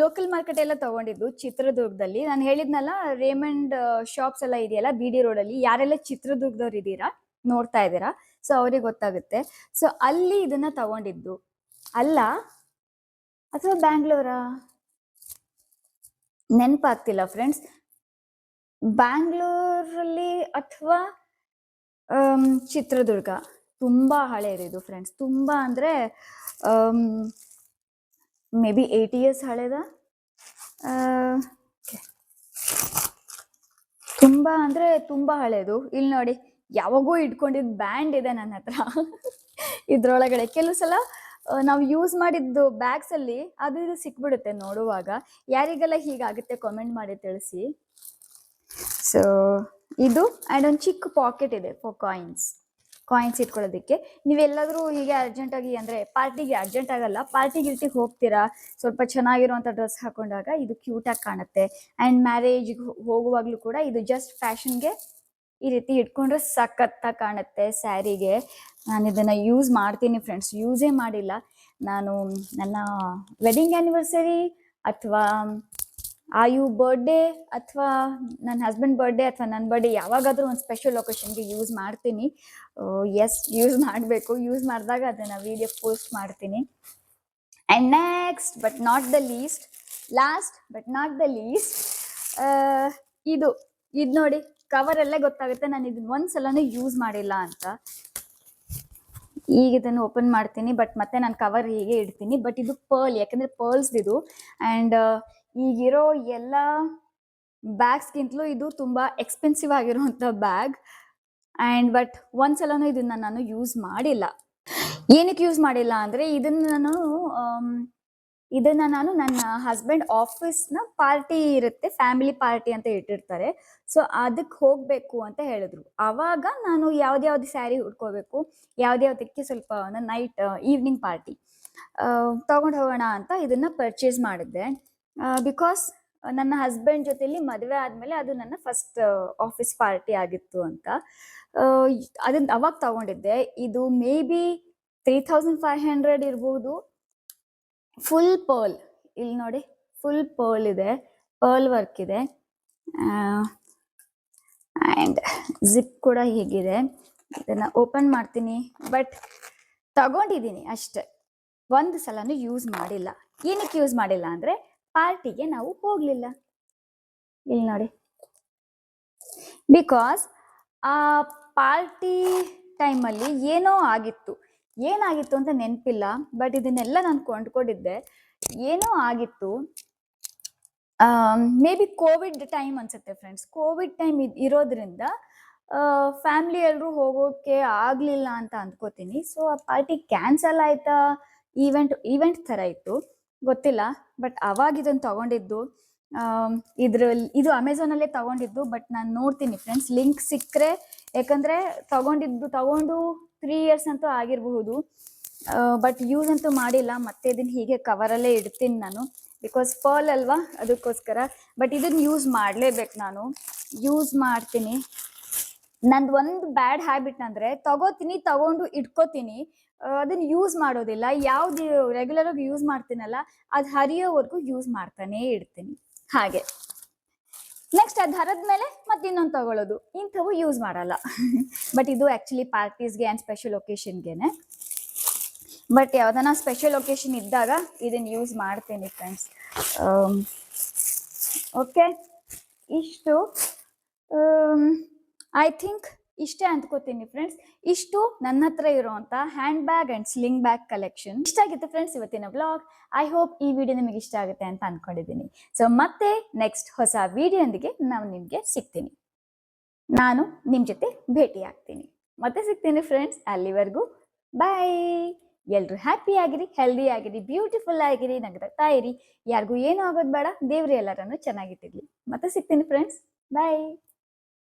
ಲೋಕಲ್ ಮಾರ್ಕೆಟ್ ಎಲ್ಲ ತಗೊಂಡಿದ್ದು ಚಿತ್ರದುರ್ಗದಲ್ಲಿ. ನಾನು ಹೇಳಿದ್ನಲ್ಲ ರೇಮಂಡ್ ಶಾಪ್ಸ್ ಎಲ್ಲ ಇದೆಯಲ್ಲ ಬಿ ಡಿ ರೋಡಲ್ಲಿ ಯಾರೆಲ್ಲ ಚಿತ್ರದುರ್ಗದವ್ರು ಇದ್ದೀರಾ, ನೋಡ್ತಾ ಇದ್ದೀರಾ? ಸೊ ಅವ್ರಿಗೆ ಗೊತ್ತಾಗುತ್ತೆ. ಸೊ ಅಲ್ಲಿ ಇದನ್ನ ತಗೊಂಡಿದ್ದು. ಅಲ್ಲ, ಅಥವಾ ಬ್ಯಾಂಗ್ಳೂರಾ ನೆನಪಾಗ್ತಿಲ್ಲ ಫ್ರೆಂಡ್ಸ್ ಬ್ಯಾಂಗ್ಳೂರಲ್ಲಿ ಅಥವಾ ಚಿತ್ರದುರ್ಗ. ತುಂಬ ಹಳೇದಿದು ಫ್ರೆಂಡ್ಸ್ ತುಂಬ ಅಂದರೆ ಮೇ ಬಿ ಏಯ್ಟ್ ಇಯರ್ಸ್ ಹಳೇದ. ತುಂಬ ಅಂದರೆ ತುಂಬ ಹಳೇದು. ಇಲ್ಲಿ ನೋಡಿ, ಯಾವಾಗೂ ಇಟ್ಕೊಂಡಿದ್ದು ಬ್ಯಾಂಡ್ ಇದೆ ನನ್ನ ಹತ್ರ. ಇದ್ರೊಳಗಡೆ. ಕೆಲವು ಸಲ ನಾವು ಯೂಸ್ ಮಾಡಿದ್ದು ಬ್ಯಾಗ್ಸ್ ಅಲ್ಲಿ ಅದು ಇದು ಸಿಕ್ಬಿಡುತ್ತೆ ನೋಡುವಾಗ. ಯಾರಿಗೆಲ್ಲ ಹೀಗಾಗುತ್ತೆ ಕಾಮೆಂಟ್ ಮಾಡಿ ತಿಳಿಸಿ. ಸೊ ಇದು ಆ್ಯಂಡ್ ಒಂದು ಚಿಕ್ಕ ಪಾಕೆಟ್ ಇದೆ ಫಾರ್ ಕಾಯಿನ್ಸ್ ಕಾಯಿನ್ಸ್ ಇಟ್ಕೊಳ್ಳೋದಕ್ಕೆ. ನೀವೆಲ್ಲಾದರೂ ಹೀಗೆ ಅರ್ಜೆಂಟಾಗಿ ಅಂದರೆ ಪಾರ್ಟಿಗೆ ಅರ್ಜೆಂಟ್ ಆಗಲ್ಲ ಪಾರ್ಟಿಗೆ ಗಿರ್ಟಿಗೆ ಹೋಗ್ತೀರಾ? ಸ್ವಲ್ಪ ಚೆನ್ನಾಗಿರುವಂಥ ಡ್ರೆಸ್ ಹಾಕೊಂಡಾಗ ಇದು ಕ್ಯೂಟಾಗಿ ಕಾಣುತ್ತೆ. ಆ್ಯಂಡ್ ಮ್ಯಾರೇಜ್ಗೆ ಹೋಗುವಾಗಲೂ ಕೂಡ ಇದು ಜಸ್ಟ್ ಫ್ಯಾಷನ್ಗೆ ಈ ರೀತಿ ಇಟ್ಕೊಂಡ್ರೆ ಸಖತ್ತಾಗಿ ಕಾಣುತ್ತೆ ಸ್ಯಾರಿಗೆ. ನಾನು ಇದನ್ನು ಯೂಸ್ ಮಾಡ್ತೀನಿ ಫ್ರೆಂಡ್ಸ್ ಯೂಸೇ ಮಾಡಿಲ್ಲ. ನಾನು ನನ್ನ ವೆಡ್ಡಿಂಗ್ ಆ್ಯನಿವರ್ಸರಿ ಅಥವಾ ಆಯು ಬರ್ಡೇ ಅಥವಾ ನನ್ನ ಹಸ್ಬೆಂಡ್ ಬರ್ಡೇ ಅಥವಾ ನನ್ನ ಬರ್ಡೇ ಯಾವಾಗಾದರೂ ಒಂದು ಸ್ಪೆಷಲ್ ಲೊಕೇಶನ್ಗೆ ಯೂಸ್ ಮಾಡ್ತೀನಿ. ಎಸ್ ಯೂಸ್ ಮಾಡಬೇಕು. ಯೂಸ್ ಮಾಡಿದಾಗ ಅದನ್ನು ವಿಡಿಯೋ ಪೋಸ್ಟ್ ಮಾಡ್ತೀನಿ. And next but not the least last but not the least ಇದು ಇದು ನೋಡಿ. ಕವರ್ ಎಲ್ಲ ಗೊತ್ತಾಗುತ್ತೆ, ನಾನು ಇದನ್ನ ಒಂದ್ಸಲನೂ ಯೂಸ್ ಮಾಡಿಲ್ಲ ಅಂತ. ಈಗ ಇದನ್ನು ಓಪನ್ ಮಾಡ್ತೀನಿ ಬಟ್ ಮತ್ತೆ ನಾನು ಕವರ್ ಹೀಗೆ ಇಡ್ತೀನಿ. ಬಟ್ ಇದು ಪರ್ಲ್ ಯಾಕಂದ್ರೆ ಪರ್ಲ್ಸ್ ಇದು. ಆ್ಯಂಡ್ ಈಗಿರೋ ಎಲ್ಲ ಬ್ಯಾಗ್ಸ್ಗಿಂತಲೂ ಇದು ತುಂಬ ಎಕ್ಸ್ಪೆನ್ಸಿವ್ ಆಗಿರುವಂಥ ಬ್ಯಾಗ್ ಆ್ಯಂಡ್ ಬಟ್ ಒಂದ್ಸಲನೂ ಇದನ್ನ ನಾನು ಯೂಸ್ ಮಾಡಿಲ್ಲ. ಏನಕ್ಕೆ ಯೂಸ್ ಮಾಡಿಲ್ಲ ಅಂದರೆ, ಇದನ್ನ ನಾನು ಇದನ್ನ ನಾನು ನನ್ನ ಹಸ್ಬೆಂಡ್ ಆಫೀಸ್ನ ಪಾರ್ಟಿ ಇರುತ್ತೆ ಫ್ಯಾಮಿಲಿ ಪಾರ್ಟಿ ಅಂತ ಇಟ್ಟಿರ್ತಾರೆ. ಸೊ ಅದಕ್ಕೆ ಹೋಗಬೇಕು ಅಂತ ಹೇಳಿದ್ರು. ಆವಾಗ ನಾನು ಯಾವ್ದ್ಯಾವ್ದು ಸ್ಯಾರಿ ಉಟ್ಕೋಬೇಕು ಯಾವ್ದ್ಯಾವ್ದಕ್ಕೆ ಸ್ವಲ್ಪ ನೈಟ್ ಈವ್ನಿಂಗ್ ಪಾರ್ಟಿ ತಗೊಂಡು ಹೋಗೋಣ ಅಂತ ಇದನ್ನ ಪರ್ಚೇಸ್ ಮಾಡಿದ್ದೆ. ಬಿಕಾಸ್ ನನ್ನ ಹಸ್ಬೆಂಡ್ ಜೊತೆಲಿ ಮದುವೆ ಆದಮೇಲೆ ಅದು ನನ್ನ ಫಸ್ಟ್ ಆಫೀಸ್ ಪಾರ್ಟಿ ಆಗಿತ್ತು ಅಂತ. ಅದನ್ನ ಅವಾಗ ತಗೊಂಡಿದ್ದೆ. ಇದು maybe three thousand five hundred ಇರ್ಬೋದು. ಫುಲ್ ಪರ್ಲ್ ಇಲ್ಲಿ ನೋಡಿ ಫುಲ್ ಪರ್ಲ್ ಇದೆ ಪರ್ಲ್ ವರ್ಕ್ ಇದೆ. ಆ್ಯಂಡ್ ಜಿಪ್ ಕೂಡ ಹೀಗಿದೆ. ಇದನ್ನು ಓಪನ್ ಮಾಡ್ತೀನಿ ಬಟ್ ತಗೊಂಡಿದ್ದೀನಿ ಅಷ್ಟೆ. ಒಂದು ಸಲನೂ ಯೂಸ್ ಮಾಡಿಲ್ಲ. ಏನಕ್ಕೆ ಯೂಸ್ ಮಾಡಿಲ್ಲ ಅಂದರೆ ಪಾರ್ಟಿಗೆ ನಾವು ಹೋಗಲಿಲ್ಲ. ಇಲ್ಲಿ ನೋಡಿ. ಬಿಕಾಸ್ ಆ ಪಾರ್ಟಿ ಟೈಮಲ್ಲಿ ಏನೋ ಆಗಿತ್ತು. ಏನಾಗಿತ್ತು ಅಂತ ನೆನಪಿಲ್ಲ ಬಟ್ ಇದನ್ನೆಲ್ಲ ನಾನು ಕೊಂಡ್ಕೊಂಡಿದ್ದೆ. ಏನೋ ಆಗಿತ್ತು. ಮೇ ಬಿ ಕೋವಿಡ್ ಟೈಮ್ ಅನ್ಸುತ್ತೆ ಫ್ರೆಂಡ್ಸ್ ಕೋವಿಡ್ ಟೈಮ್ ಇರೋದ್ರಿಂದ ಫ್ಯಾಮ್ಲಿ ಎಲ್ಲರೂ ಹೋಗೋಕ್ಕೆ ಆಗಲಿಲ್ಲ ಅಂತ ಅಂದ್ಕೋತೀನಿ. ಸೊ ಆ ಪಾರ್ಟಿ ಕ್ಯಾನ್ಸಲ್ ಆಯ್ತಾ? ಈವೆಂಟ್ ಈವೆಂಟ್ ಥರ ಇತ್ತು. ಗೊತ್ತಿಲ್ಲ ಬಟ್ ಅವಾಗ ಇದನ್ನು ತಗೊಂಡಿದ್ದು ಇದ್ರಲ್ಲಿ, ಇದು ಅಮೆಝಾನಲ್ಲೇ ತಗೊಂಡಿದ್ದು ಬಟ್ ನಾನು ನೋಡ್ತೀನಿ ಫ್ರೆಂಡ್ಸ್ ಲಿಂಕ್ ಸಿಕ್ಕರೆ, ಯಾಕಂದರೆ ತಗೊಂಡಿದ್ದು ತಗೊಂಡು ತ್ರೀ ಇಯರ್ಸ್ ಅಂತೂ ಆಗಿರಬಹುದು. ಬಟ್ ಯೂಸ್ ಅಂತೂ ಮಾಡಿಲ್ಲ. ಮತ್ತೆ ಇದನ್ನ ಹೀಗೆ ಕವರಲ್ಲೇ ಇಡ್ತೀನಿ ನಾನು. ಬಿಕಾಸ್ ಪರ್ಲ್ ಅಲ್ವಾ? ಅದಕ್ಕೋಸ್ಕರ. ಬಟ್ ಇದನ್ನ ಯೂಸ್ ಮಾಡಲೇಬೇಕು ನಾನು. ಯೂಸ್ ಮಾಡ್ತೀನಿ. ನಂದು ಒಂದು ಬ್ಯಾಡ್ ಹ್ಯಾಬಿಟ್ ಅಂದರೆ ತಗೋತೀನಿ, ತಗೊಂಡು ಇಟ್ಕೋತೀನಿ. ಅದನ್ನ ಯೂಸ್ ಮಾಡೋದಿಲ್ಲ. ಯಾವ್ದು ರೆಗ್ಯುಲರ್ ಆಗಿ ಯೂಸ್ ಮಾಡ್ತೀನಲ್ಲ, ಅದು ಹರಿಯೋವರೆಗೂ ಯೂಸ್ ಮಾಡ್ತಾನೆ ಇಡ್ತೀನಿ. ಹಾಗೆ. ನೆಕ್ಸ್ಟ್ ಅದು ಮೇಲೆ ಮತ್ತೆ ಇನ್ನೊಂದು ತಗೊಳ್ಳೋದು ಇಂಥವು ಯೂಸ್ ಮಾಡಲ್ಲ. ಬಟ್ ಇದು ಆ್ಯಕ್ಚುಲಿ ಪಾರ್ಟೀಸ್ಗೆ ಆ್ಯಂಡ್ ಸ್ಪೆಷಲ್ ಒಕೇಶನ್ಗೆನೆ ಬಟ್ ಯಾವ್ದಾನ ಸ್ಪೆಷಲ್ ಒಕೇಶನ್ ಇದ್ದಾಗ ಇದನ್ನ ಯೂಸ್ ಮಾಡ್ತೀನಿ ಫ್ರೆಂಡ್ಸ್ ಓಕೆ ಇಷ್ಟು. ಐ ಥಿಂಕ್ ಇಷ್ಟೇ ಅಂದ್ಕೋತೀನಿ ಫ್ರೆಂಡ್ಸ್ ಇಷ್ಟು ನನ್ನ ಹತ್ರ ಇರುವಂತ hand bag and sling bag collection ಇಷ್ಟ ಆಗಿತ್ತು ಫ್ರೆಂಡ್ಸ್ ಇವತ್ತಿನ ಬ್ಲಾಗ್ ಐ ಹೋಪ್ ಈ ವಿಡಿಯೋ ನಿಮಗೆ ಇಷ್ಟ ಆಗುತ್ತೆ ಅಂತ ಅನ್ಕೊಂಡಿದ್ದೀನಿ. ಸೊ ಮತ್ತೆ ನೆಕ್ಸ್ಟ್ ಹೊಸ ವಿಡಿಯೋಂದಿಗೆ ನಾವು ನಿಮಗೆ ಸಿಗ್ತೀನಿ. ನಾನು ನಿಮ್ಮ ಜೊತೆ ಭೇಟಿ ಆಗ್ತೀನಿ ಮತ್ತೆ ಸಿಗ್ತೀನಿ ಫ್ರೆಂಡ್ಸ್ ಅಲ್ಲಿವರೆಗೂ ಬಾಯ್ ಎಲ್ಲರೂ ಹ್ಯಾಪಿ ಆಗಿರಿ ಹೆಲ್ದಿ ಆಗಿರಿ ಬ್ಯೂಟಿಫುಲ್ ಆಗಿರಿ ನಗ್ತಾ ಇರಿ. ಯಾರಿಗೂ ಏನೂ ಆಗೋದು ಬೇಡ, ದೇವ್ರಿ ಎಲ್ಲರನ್ನು ಚೆನ್ನಾಗಿಟ್ಟಿರ್ಲಿ. ಮತ್ತೆ ಸಿಗ್ತೀನಿ ಫ್ರೆಂಡ್ಸ್ ಬಾಯ್